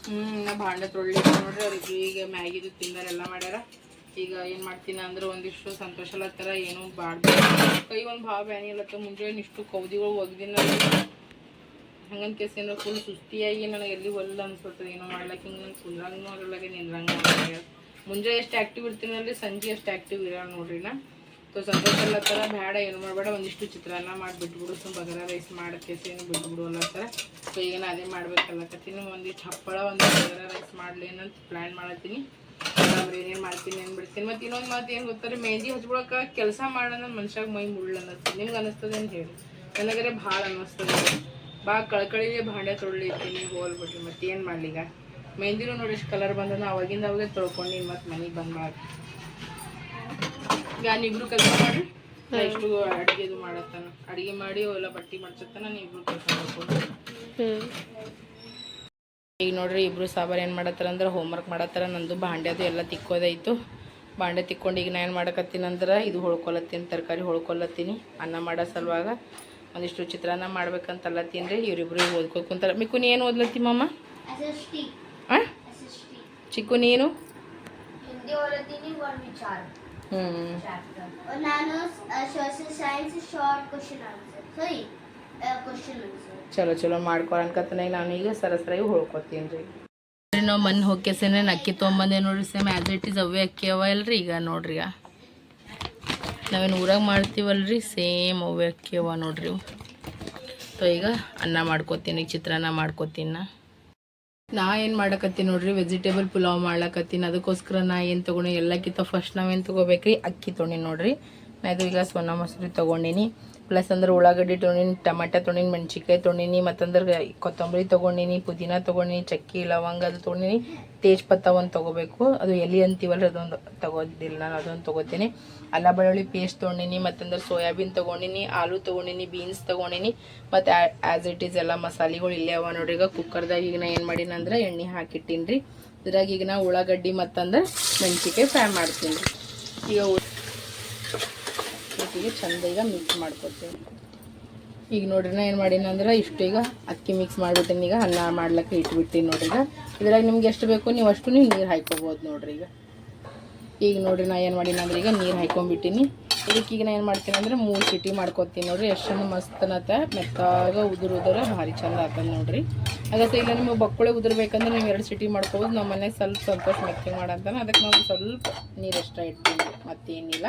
ಹ್ಮ್ ನಾ ಭಾಂಡೆ ತೊಳ್ಳಿ ನೋಡ್ರಿ ಅವ್ರಿಗೆ ಈಗ ಮ್ಯಾಗಿದು ತಿಂದಾರ ಎಲ್ಲ ಮಾಡ್ಯಾರ. ಈಗ ಏನು ಮಾಡ್ತೀನಿ ಅಂದ್ರೆ ಒಂದಿಷ್ಟು ಸಂತೋಷ ಅಲ್ಲತ್ತಾರ ಏನು ಬಾಡ್ದು ಕೈ ಒಂದು ಭಾವ ಬ್ಯಾನಿ ಇಲ್ಲತ್ತ ಮುಂಜಾನೆ ಇಷ್ಟು ಕೌದಿಗಳು ಒಗ್ದಿನ ಹಂಗನ್ ಕೇಸ್ ಏನೋ ಫುಲ್ ಸುಸ್ತಿಯಾಗಿ ನನಗೆ ಎಲ್ಲಿ ಒಲ್ಲ ಅನ್ಸುತ್ತದೆ ಏನೋ ಮಾಡ್ಲಕ್ಕ ಹಿಂಗೆ ನಂಗೆ ಕುಂದ್ರಂಗೂ ಆಗಲ್ಲ ನಿಂದ್ರಂಗೂ ಮುಂಜಾನೆ ಎಷ್ಟು ಆ್ಯಕ್ಟಿವ್ ಇರ್ತೀನಲ್ಲಿ ಸಂಜೆ ಎಷ್ಟು ಆ್ಯಕ್ಟಿವ್ ಇರಲ್ಲ ನೋಡ್ರಿ ನಾ. ಸೊ ಸಂತೋಷ ಥರ ಬೇಡ, ಏನು ಮಾಡಬೇಡ, ಒಂದಿಷ್ಟು ಚಿತ್ರಾನ್ನ ಮಾಡಿಬಿಟ್ಬಿಡು ಸೊ ಬಗರ ರೈಸ್ ಮಾಡಕ್ಕೆ ಏನು ಬಿಟ್ಬಿಡು ಅಲ್ಲತ್ತಾರ ಸೊ ಈಗ ನಾನು ಅದೇ ಮಾಡ್ಬೇಕಲ್ಲಕತ್ತೀನಿ ಒಂದಿಷ್ಟು ಹಪ್ಪಳ, ಒಂದು ಬಗರ ರೈಸ್ ಮಾಡಲಿ ಅಂತ ಪ್ಲ್ಯಾನ್ ಮಾಡತ್ತೀನಿ. ಬರಾಬರಿ ಏನೇನು ಮಾಡ್ತೀನಿ ಅಂದ್ಬಿಡ್ತೀನಿ ಮತ್ತು ಇನ್ನೊಂದು ಮಾತು ಏನು ಗೊತ್ತಾರೆ ಮೆಹಂದಿ ಹಚ್ಕೊಳಕ್ಕೆ ಕೆಲಸ ಮಾಡೋಣ ಮನುಷ್ಯಾಗ ಮೈ ಮುಳ್ಳು ಅನ್ನತ್ತೆ. ನಿಮ್ಗೆ ಅನ್ನಿಸ್ತದೆ ಅಂತ ಹೇಳಿ? ನನಗರೆ ಭಾಳ ಅನ್ನಿಸ್ತದೆ ಭಾಳ ಕಳ್ಕಳಿಗೆ ಭಾಂಡೆ ತೊಳಿತೀನಿ ಹೋಲ್ಬಿಟ್ರಿ ಮತ್ತೆ ಏನು ಮಾಡಲಿ ಈಗ? ಮೆಹಂದಿನೂ ನೋಡಿ ಎಷ್ಟು ಕಲರ್ ಬಂದದ, ಅವಾಗಿಂದ ಅವಾಗೆ ತೊಳ್ಕೊಂಡು ಮತ್ತೆ ಮನೆಗೆ ಬಂದು ಮಾಡಿ. ಈಗ ನೀವಿಬ್ರು ಕೆಲಸ ಮಾಡಿ ಇಷ್ಟು ಅಡುಗೆದು ಮಾಡತ್ತಾನ. ಅಡುಗೆ ಮಾಡಿ ಅವೆಲ್ಲ ಬಟ್ಟೆ ಮಾಡ್ಸತ್ತಾನ ನೀವಿಬ್ರು ಕೆಲಸ ಮಾಡ್ಕೊಂಡು. ಈಗ ನೋಡ್ರಿ ಇಬ್ರು ಸಾಬಾರ್ ಏನು ಮಾಡತ್ತಾರ ಅಂದ್ರೆ ಹೋಮ್ವರ್ಕ್ ಮಾಡತ್ತಾರ. ನಂದು ಬಾಂಡೆ ಅದು ಎಲ್ಲ ತಿಕ್ಕೋದಾಯ್ತು ಬಾಂಡೆ ತಿಕ್ಕೊಂಡು ಈಗ ನಾ ಏನು ಮಾಡಕತ್ತೀನಿ ಅಂದ್ರೆ ಇದು ಹೊಳ್ಕೊಲತ್ತೀನಿ ತರಕಾರಿ ಹೊಳ್ಕೊಲತ್ತೀನಿ ಅನ್ನ ಮಾಡೋ ಸಲುವಾಗ. ಒಂದಿಷ್ಟು ಚಿತ್ರಾನ್ನ ಮಾಡ್ಬೇಕಂತ ಅಲ್ಲತ್ತೀನಿ ರೀ ಇವರಿಬ್ರು ಓದ್ಕೊ ಕುಂತಾರ. ಮಿಕ್ಕು ನೀ ಏನು? ಓದ್ಲತ್ತಿ ಮಮ್ಮ ಚಿಕ್ಕು ನೀನು ಹ್ಞೂ ನಾನು social science short question answer ಸರಿ ಕ್ವಶನ್ ಚಲೋ ಚಲೋ ಮಾಡ್ಕೊ ಅನ್ಕತ್ತನ. ನಾನು ಈಗ ಸರಸರಾಗಿ ಹೊಳ್ಕೊತೀನಿ ರೀ. ನಾವು ಮನೆ ಹೋಗಿ ಸೇನೆ ಅಕ್ಕಿ ತೊಗೊಂಬಂದೆ ನೋಡ್ರಿ ಸೇಮ್ ಆ್ಯಸ್ ಇಟ್ ಈಸ್ ಅವೇ ಅಕ್ಕಿ ಅವ ಅಲ್ರಿ ಈಗ ನೋಡ್ರಿ ಈಗ. ನಾವೇನು ಊರಾಗ ಮಾಡ್ತೀವಲ್ರಿ? ಸೇಮ್ ಅವೇ ಅಕ್ಕಿ ಅವ ನೋಡ್ರಿ ಸೊ ಈಗ ಅನ್ನ ಮಾಡ್ಕೊತೀನಿ, ಚಿತ್ರಾನ್ನ ಮಾಡ್ಕೊತೀನಿ ನಾ. ನಾ ಏನು ಮಾಡಕತ್ತೀನಿ ನೋಡ್ರಿ? ವೆಜಿಟೇಬಲ್ ಪುಲಾವ್ ಮಾಡ್ಲಕತ್ತೀನಿ. ಅದಕ್ಕೋಸ್ಕರ ನಾ ಏನು ತೊಗೊಂಡು? ಎಲ್ಲಕ್ಕಿಂತ ಫಸ್ಟ್ ನಾವೇನ್ ತಗೋಬೇಕ್ರಿ? ಅಕ್ಕಿ ತೊಗೊಂಡಿನಿ ನೋಡ್ರಿ. ನಾ ಇದು ಈಗ ಸೊನ್ನ ಮಸೂರಿ ತೊಗೊಂಡಿನಿ. ಪ್ಲಸ್ ಅಂದ್ರೆ ಉಳ್ಳಾಗಡ್ಡಿ ತೊಗೊಂಡಿನಿ ಟಮಾಟ ತೊಗೊಂಡಿನಿ ಮೆಣಸಿನ್ಕಾಯಿ ತೊಗೊಂಡಿನಿ ಮತ್ತಂದ್ರೆ ಕೊತ್ತಂಬರಿ ತೊಗೊಂಡಿನಿ ಪುದೀನ ತೊಗೊಂಡಿನಿ ಚಕ್ಕಿ, ಲವಂಗ ಅದು ತೊಗೊಂಡಿನಿ ತೇಜ್ಪತ್ತ ಒಂದು ತೊಗೋಬೇಕು. ಅದು ಎಲ್ಲಿ ಅಂತೀವಲ್ಲ ಅದೊಂದು ತಗೋದಿಲ್ಲ, ನಾನು ಅದೊಂದು ತೊಗೋತೀನಿ. ಅಲ್ಲ ಬೆಳ್ಳುಳ್ಳಿ ಪೇಸ್ಟ್ ತೊಗೊಂಡಿನಿ ಮತ್ತಂದ್ರೆ ಸೋಯಾಬೀನ್ ತೊಗೊಂಡಿನಿ ಆಲೂ ತೊಗೊಂಡಿನಿ ಬೀನ್ಸ್ ತೊಗೊಂಡಿನಿ ಮತ್ತು ಆ್ಯಸ್ ಇಟ್ ಈಸ್ ಎಲ್ಲ ಮಸಾಲೆಗಳು ಇಲ್ಲೇ ಅವ ನೋಡ್ರಿ. ಈಗ ಕುಕ್ಕರ್ದಾಗ ಈಗ ನಾ ಏನು ಮಾಡೀನಿ ಅಂದ್ರೆ ಎಣ್ಣೆ ಹಾಕಿಟ್ಟೀನಿ ರೀ ಇದ್ರಾಗ ಈಗ ನಾ ಉಳ್ಳಾಗಡ್ಡಿ ಮತ್ತಂದ್ರೆ ಮೆಣಸಿನ್ಕಾಯಿ ಫ್ರೈ ಮಾಡ್ತೀನಿ. ರೀ ಈಗ ಈಗ ಚಂದ ಈಗ ಮಿಕ್ಸ್ ಮಾಡ್ಕೊತೀನಿ ಈಗ ನೋಡ್ರಿ ನಾ ಏನು ಮಾಡೀನಿ ಅಂದ್ರೆ ಇಷ್ಟು ಈಗ ಅಕ್ಕಿ ಮಿಕ್ಸ್ ಮಾಡಿಬಿಟ್ಟೀನಿ, ಈಗ ಅನ್ನ ಮಾಡ್ಲಿಕ್ಕೆ ಇಟ್ಬಿಟ್ಟಿನಿ ನೋಡ್ರಿ ಈಗ. ಇದ್ರಾಗ ನಿಮ್ಗೆ ಎಷ್ಟು ಬೇಕು ನೀವು ಅಷ್ಟು ನೀವು ನೀರು ಹಾಕ್ಕೋಬೋದು ನೋಡ್ರಿ ಈಗ. ಈಗ ನೋಡ್ರಿ ನಾ ಏನು ಮಾಡೀನಿ ಅಂದ್ರೆ ಈಗ ನೀರು ಹಾಯ್ಕೊಂಡ್ಬಿಟ್ಟೀನಿ. ಇದಕ್ಕೆ ಈಗ ನಾ ಏನು ಮಾಡ್ತೀನಿ ಅಂದ್ರೆ ಮೂರು ಸಿಟಿ ಮಾಡ್ಕೊತೀನಿ ನೋಡ್ರಿ, ಎಷ್ಟು ಚಂದ ಮಸ್ತ್ ಅನ್ನತ್ತೆ ಮೆತ್ತಾಗ ಉದುರು ಭಾರಿ ಚಂದ ಆಗ್ತದೆ ನೋಡ್ರಿ. ಅದಕ್ಕೆ ಇಲ್ಲ ನಿಮಗೆ ಬಕ್ಕುಳೆ ಉದುರ್ಬೇಕಂದ್ರೆ ನೀವು ಎರಡು ಸಿಟಿ ಮಾಡ್ಕೋಬೋದು ನಮ್ಮ ಮನೆಗೆ ಸ್ವಲ್ಪ ಸಂತೋಷ ಮೆತ್ತಿ ಮಾಡಂತಾನೆ ಅದಕ್ಕೆ ನಾವು ಸ್ವಲ್ಪ ನೀರು ಎಷ್ಟ ಇಡ್ತೀವಿ ಮತ್ತೇನಿಲ್ಲ.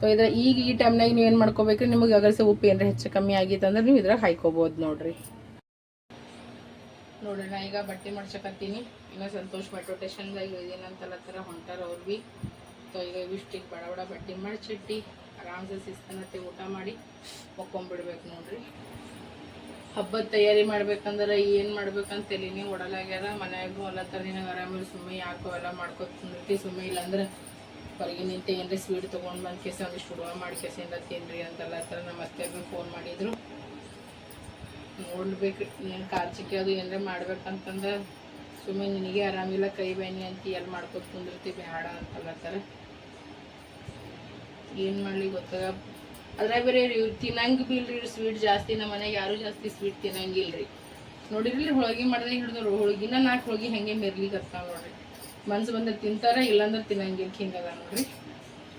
ಸೊ ಇದ್ರ ಈಗ ಈ ಟೈಮ್ನಾಗ ನೀವು ಏನು ಮಾಡ್ಕೋಬೇಕ್ರಿ? ನಿಮಗೆ ಅಗರ್ಸ ಉಪ್ಪು ಏನಾರ ಹೆಚ್ಚು ಕಮ್ಮಿ ಆಗಿತ್ತು ಅಂದ್ರೆ ನೀವು ಇದ್ರಾಗ ಹಾಯ್ಕೋಬೋದು ನೋಡ್ರಿ. ನೋಡ್ರಿ, ನಾ ಈಗ ಬಟ್ಟೆ ಮಾಡ್ಸಕತ್ತೀನಿ. ಇನ್ನು ಸಂತೋಷ್ ಮೆಟ್ರೋ ಟೇಷನ್ದಾಗ ಇಳಿದೀನಂತಲ್ಲ ಥರ ಹೊಂಟಾರ ಅವ್ರು ಭೀ ಸೊ ಈಗ ಇಷ್ಟಿಗೆ ಬಡ ಬಡ ಬಟ್ಟೆ ಮಾಡಿಸಿಟ್ಟು, ಆರಾಮ್ಸೆ ಶಿಸ್ತನತ್ತೆ ಊಟ ಮಾಡಿ ಒಕ್ಕೊಂಬಿಡ್ಬೇಕು ನೋಡ್ರಿ. ಹಬ್ಬದ ತಯಾರಿ ಮಾಡ್ಬೇಕಂದ್ರೆ ಏನು ಮಾಡ್ಬೇಕಂತ ತಲೆನೇ ಮನೆಯಾಗೂ ಅಲ್ಲ ತರ ನಿನಗೆ ಆರಾಮಿಲ್ಲ ಸುಮ್ಮನೆ ಯಾಕೋ ಎಲ್ಲ ಮಾಡ್ಕೊತ ಸುಮ್ಮನೆ ಇಲ್ಲಾಂದ್ರೆ ಹೊರಗೆ ನಿಂತು ಏನ್ರಿ ಸ್ವೀಟ್ ತೊಗೊಂಡು ಬಂದು ಕೆಸ ಒಂದಿಷ್ಟು ಹುಡುಗ ಮಾಡಿ ಕೆಸಿಂದ ತಿನ್ರಿ ಅಂತೆಲ್ಲ ಥರ ನಮ್ಮ ಅತ್ತೆಗೂ ಫೋನ್ ಮಾಡಿದ್ರು. ನೋಡ್ಬೇಕು ಏನು ಕಾರ್ಚಿಕೆ ಅದು ಏನಾರ ಮಾಡ್ಬೇಕಂತಂದ್ರೆ ಸುಮ್ಮನೆ ನಿನಗೆ ಆರಾಮಿಲ್ಲ, ಕೈ ಬೇನಿ ಅಂತ ಎಲ್ಲಿ ಮಾಡ್ಕೊತ ಕುಂದಿರ್ತಿ ಬೇಡ ಅಂತಲ್ಲತ್ತಾರ ಏನು ಮಾಡಲಿ ಗೊತ್ತಾಗ, ಅದ್ರಾಗ ಬೇರೆ ಇವ್ರು ತಿನ್ನಂಗೆ ಬಿ ಇಲ್ರಿ ಸ್ವೀಟ್ ಜಾಸ್ತಿ, ನಮ್ಮ ಮನೆಗೆ ಯಾರು ಜಾಸ್ತಿ ಸ್ವೀಟ್ ತಿನ್ನಂಗಿಲ್ರಿ. ನೋಡಿರ್ಲಿ, ಹೋಳಿಗೆ ಮಾಡಿದ್ರೆ ಹಿಡಿದ್ರು, ಹೋಳಿಗಿನ ನಾಲ್ಕು ಹೋಳಿಗೆ ಹೆಂಗೆ ಮೆರ್ಲಿಕತ್ತಾವ ನೋಡ್ರಿ. ಮನ್ಸು ಬಂದ್ರೆ ತಿಂತಾರ ಇಲ್ಲಾಂದ್ರೆ ತಿನ್ನಂಗಿಲ್ಲ ಹಿಂಗದ ನೋಡ್ರಿ.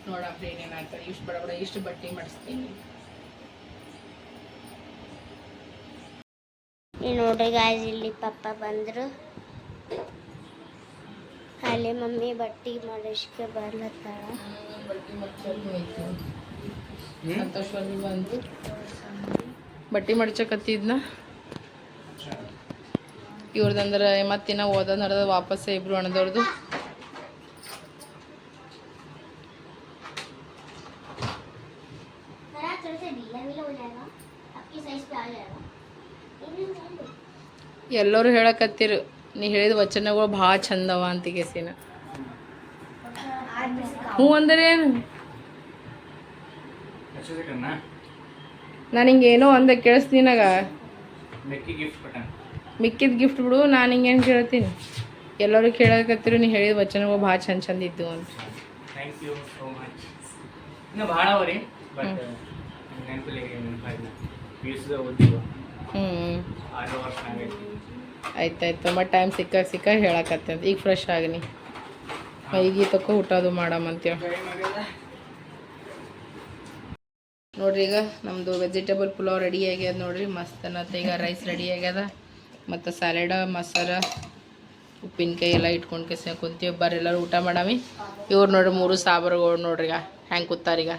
ನೋಡಪ್ಪ ಏನೇನಾಗ್ತಾರ ಇಷ್ಟು ಬಡ ಬಡ ಇಷ್ಟು ಬಟ್ಟೆ ಮಾಡಿಸ್ತೀನಿ. ನೋಡ್ರಿ ಗಾಯ್ಸ್ ಇಲ್ಲಿ ಪಪ್ಪ ಬಂದ್ರು. ಅಲ್ಲಿ ಮಮ್ಮಿ ಬಟ್ಟೆ ಮಾಡಿಸ್ಕೆ ಬರ್ಲತ್ತಾಳ. ಬಟ್ಟೆ ಮಡ್ಚಕತ್ತಿದ್ನ ಇವ್ರದಂದ್ರೆ ಮತ್ತೆ ಇನ್ನು ಓದೋದು ನಡೆದ ವಾಪಸ್ಸೇ ಇಬ್ರು ಅಣ್ಣದವ್ರದ್ದು ಎಲ್ಲರೂ ಹೇಳಕತ್ತೀರು ನೀ ಹೇಳಿದ ವಚನಗಳು ಭಾಳ ಚಂದವ ಅಂತ ಕೇಸಿನ. ಹ್ಞೂ ಅಂದ್ರೇನು ನಾನು ಹಿಂಗೇನೋ ಅಂದ ಕೇಳಿಸ್ತೀನಾಗ ಮಿಕ್ಕಿದ ಗಿಫ್ಟ್ ಬಿಡು ನಾನು ಹಿಂಗೇನು ಕೇಳ್ತೀನಿ. ಎಲ್ಲರೂ ಕೇಳಕತ್ತಿರು ನೀ ಹೇಳಿದ ವಚನಗಳು ಭಾಳ ಚಂದ ಚಂದ ಇದ್ದು ಅಂತ. ಥ್ಯಾಂಕ್ ಯು ಸೋ ಮಚ್ ಇನ್ನು ಭಾಳ ಬಟ್ ಹ್ಞೂ ಆಯ್ತಾಯ್ತು ಮತ್ತೆ ಟೈಮ್ ಸಿಕ್ಕ ಸಿಕ್ಕ ಹೇಳಕತ್ತೆ ಈಗ ಫ್ರೆಶ್ ಆಗಿನಿ. ಈಗ ತಕ್ಕ ಊಟ ಅದು ಮಾಡಮಂತೇಳಿ ನೋಡ್ರಿ ಈಗ ನಮ್ಮದು ವೆಜಿಟೇಬಲ್ ಪುಲಾವ್ ರೆಡಿ ಆಗ್ಯದ ನೋಡ್ರಿ. ಮಸ್ತ್ ಅನ್ನತ್ತೆ ಈಗ ರೈಸ್ ರೆಡಿ ಆಗ್ಯದ. ಮತ್ತು ಸ್ಯಾಲೆಡ ಮಸಾಲ ಉಪ್ಪಿನಕಾಯಿ ಎಲ್ಲ ಇಟ್ಕೊಂಡು ಕೆಸ ಕುಂತೀವಿ. ಬರ್ರಿ ಎಲ್ಲರೂ ಊಟ ಮಾಡಾಮಿ. ಇವ್ರು ನೋಡ್ರಿ ಮೂರು ಸಾಬರ್ಗಳು ನೋಡ್ರಿ ಈಗ. ಹೆಂಗೆ ಕೂತಾರೀಗ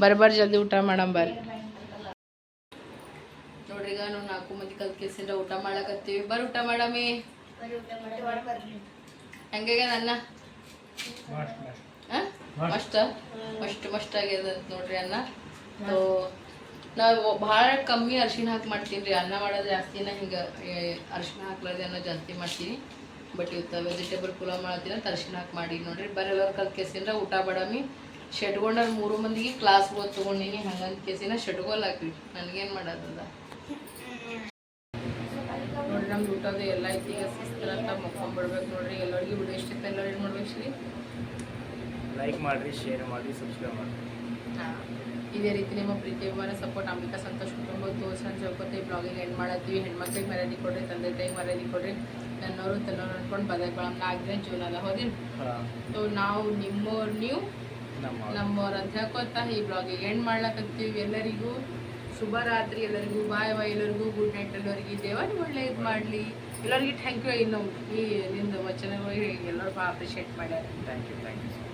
ಬರ್ರಿ ಬರ್ರಿ ಜಲ್ದಿ ಊಟ ಮಾಡಮ್ ಬರ್ರಿ. ನೋಡ್ರಿ ಈಗ ನಾವು ನಾಲ್ಕು ಮಂದಿ ಕಲ್ತ್ ಕೆಸಿಂದ ಊಟ ಮಾಡಕತ್ತೀವಿ. ಬರ್ರಿ ಊಟ ಮಾಡಾಮಿ. ಹೆಂಗಾಗ್ಯದ ಅನ್ನ? ಮಸ್ತ್ ಮಸ್ತ. ಮಸ್ತ್? ಆಗ್ಯದ ನೋಡ್ರಿ ಅನ್ನ. ಸೊ ನಾವು ಭಾಳ ಕಮ್ಮಿ ಅರ್ಶಿಣ ಹಾಕಿ ಮಾಡ್ತೀನಿ ರೀ. ಅನ್ನ ಮಾಡೋದು ಜಾಸ್ತಿನ ಹಿಂಗೆ ಅರ್ಶಿಣ ಹಾಕ್ಲಾರ್ದೆ ಅನ್ನೋ ಜಾಸ್ತಿ ಮಾಡ್ತೀನಿ. ಬಟ್ ಇವತ್ತು ವೆಜಿಟೇಬಲ್ ಪುಲಾವ್ ಮಾಡ್ತೀನಿ ಅಂತ ಅರ್ಶಿನ ಹಾಕಿ ಮಾಡಿ ನೋಡ್ರಿ. ಬರೀ ಕಲ್ ಕೇಸಿಂದ್ರೆ ಕೇಸಿಂದ ಊಟ ಬಡಮಿ. ಶೆಟ್ಗೊಂಡ್ರೆ ಮೂರು ಮಂದಿಗೆ ಕ್ಲಾಸ್ಗಳು ತೊಗೊಂಡಿನಿ. ಹಂಗಂತ ಕೇಸಿನ ಶೆಟ್ಗೋಲ್ ಹಾಕ್ರಿ ನನಗೇನು ಮಾಡೋದದ? ನೋಡ್ರಿ ನಮ್ದು ಊಟದ ಎಲ್ಲ ಐತಿ. ಈಗ ಸಿಸ್ತರ ಅಂತ ಮುಕ್ಕೊಂಡ್ಬಿಡ್ಬೇಕು ನೋಡ್ರಿ. ಎಲ್ಲರಿಗೂ ವಿಡಿಯೋ ಇಷ್ಟ ಇತ್ತು ಎಲ್ಲರೂ ಏನು ಮಾಡ್ಬೇಕು ಲೈಕ್ ಮಾಡಿರಿ ಶೇರ್ ಮಾಡಿರಿ ಸಬ್ಸ್ಕ್ರೈಬ್ ಮಾಡಿರಿ. ಇದೇ ರೀತಿ ನಿಮ್ಮ ಪ್ರೀತಿ ಅಭಿಮಾನ ಸಪೋರ್ಟ್ ಅಂಬಿಕಾ ಸಂತೋಷ್ ಕುಟುಂಬ ತೋರ್ಸನ್ ಜೊತೆ ಬ್ಲಾಗಿಂಗ್ ಎಂಡ್ ಮಾಡತ್ತೀವಿ. ಹೆಣ್ಮಕ್ಳಿಗೆ ಮರ್ಯಾದೆ ಕೊಡ್ರಿ ತಂದೆ ತಾಯಿಗೆ ಮರ್ಯಾದೆ ಕೊಡ್ರಿ. ನನ್ನವರು ತನ್ನೋರು ಅನ್ಕೊಂಡು ಬದಕೊಳ್ಳೋಣ ದಿನ ಜೀವನ ಅದ ಹೋದಿಲ್ಲ ಹಾಂ. ಸೊ ನಾವು ನಿಮ್ಮವ್ರು ನೀವು ನಮ್ಮ ನಮ್ಮವ್ರು ಅಂತ ಹೇಳ್ಕೊತಾ ಈ ಬ್ಲಾಗಿಗೆ ಎಂಡ್ ಮಾಡ್ಲಾಕತ್ತೀವಿ. ಎಲ್ಲರಿಗೂ ಶುಭ ರಾತ್ರಿ. ಎಲ್ಲರಿಗೂ ಬಾಯ್ ಬಾಯ್ ಎಲ್ಲರಿಗೂ ಗುಡ್ ನೈಟ್ ಎಲ್ಲರಿಗೆ ದೇವರು ಇದು ಮಾಡಲಿ. ಎಲ್ಲರಿಗೆ ಥ್ಯಾಂಕ್ ಯು ಇನ್ನು ಈ ನಿಂದು ವಚನಗಳಿಗೆ ಎಲ್ಲರೂ ಭಾಳ ಅಪ್ರಿಷಿಯೇಟ್ ಮಾಡ್ಯಾರ ಥ್ಯಾಂಕ್ ಯು ಥ್ಯಾಂಕ್ ಯು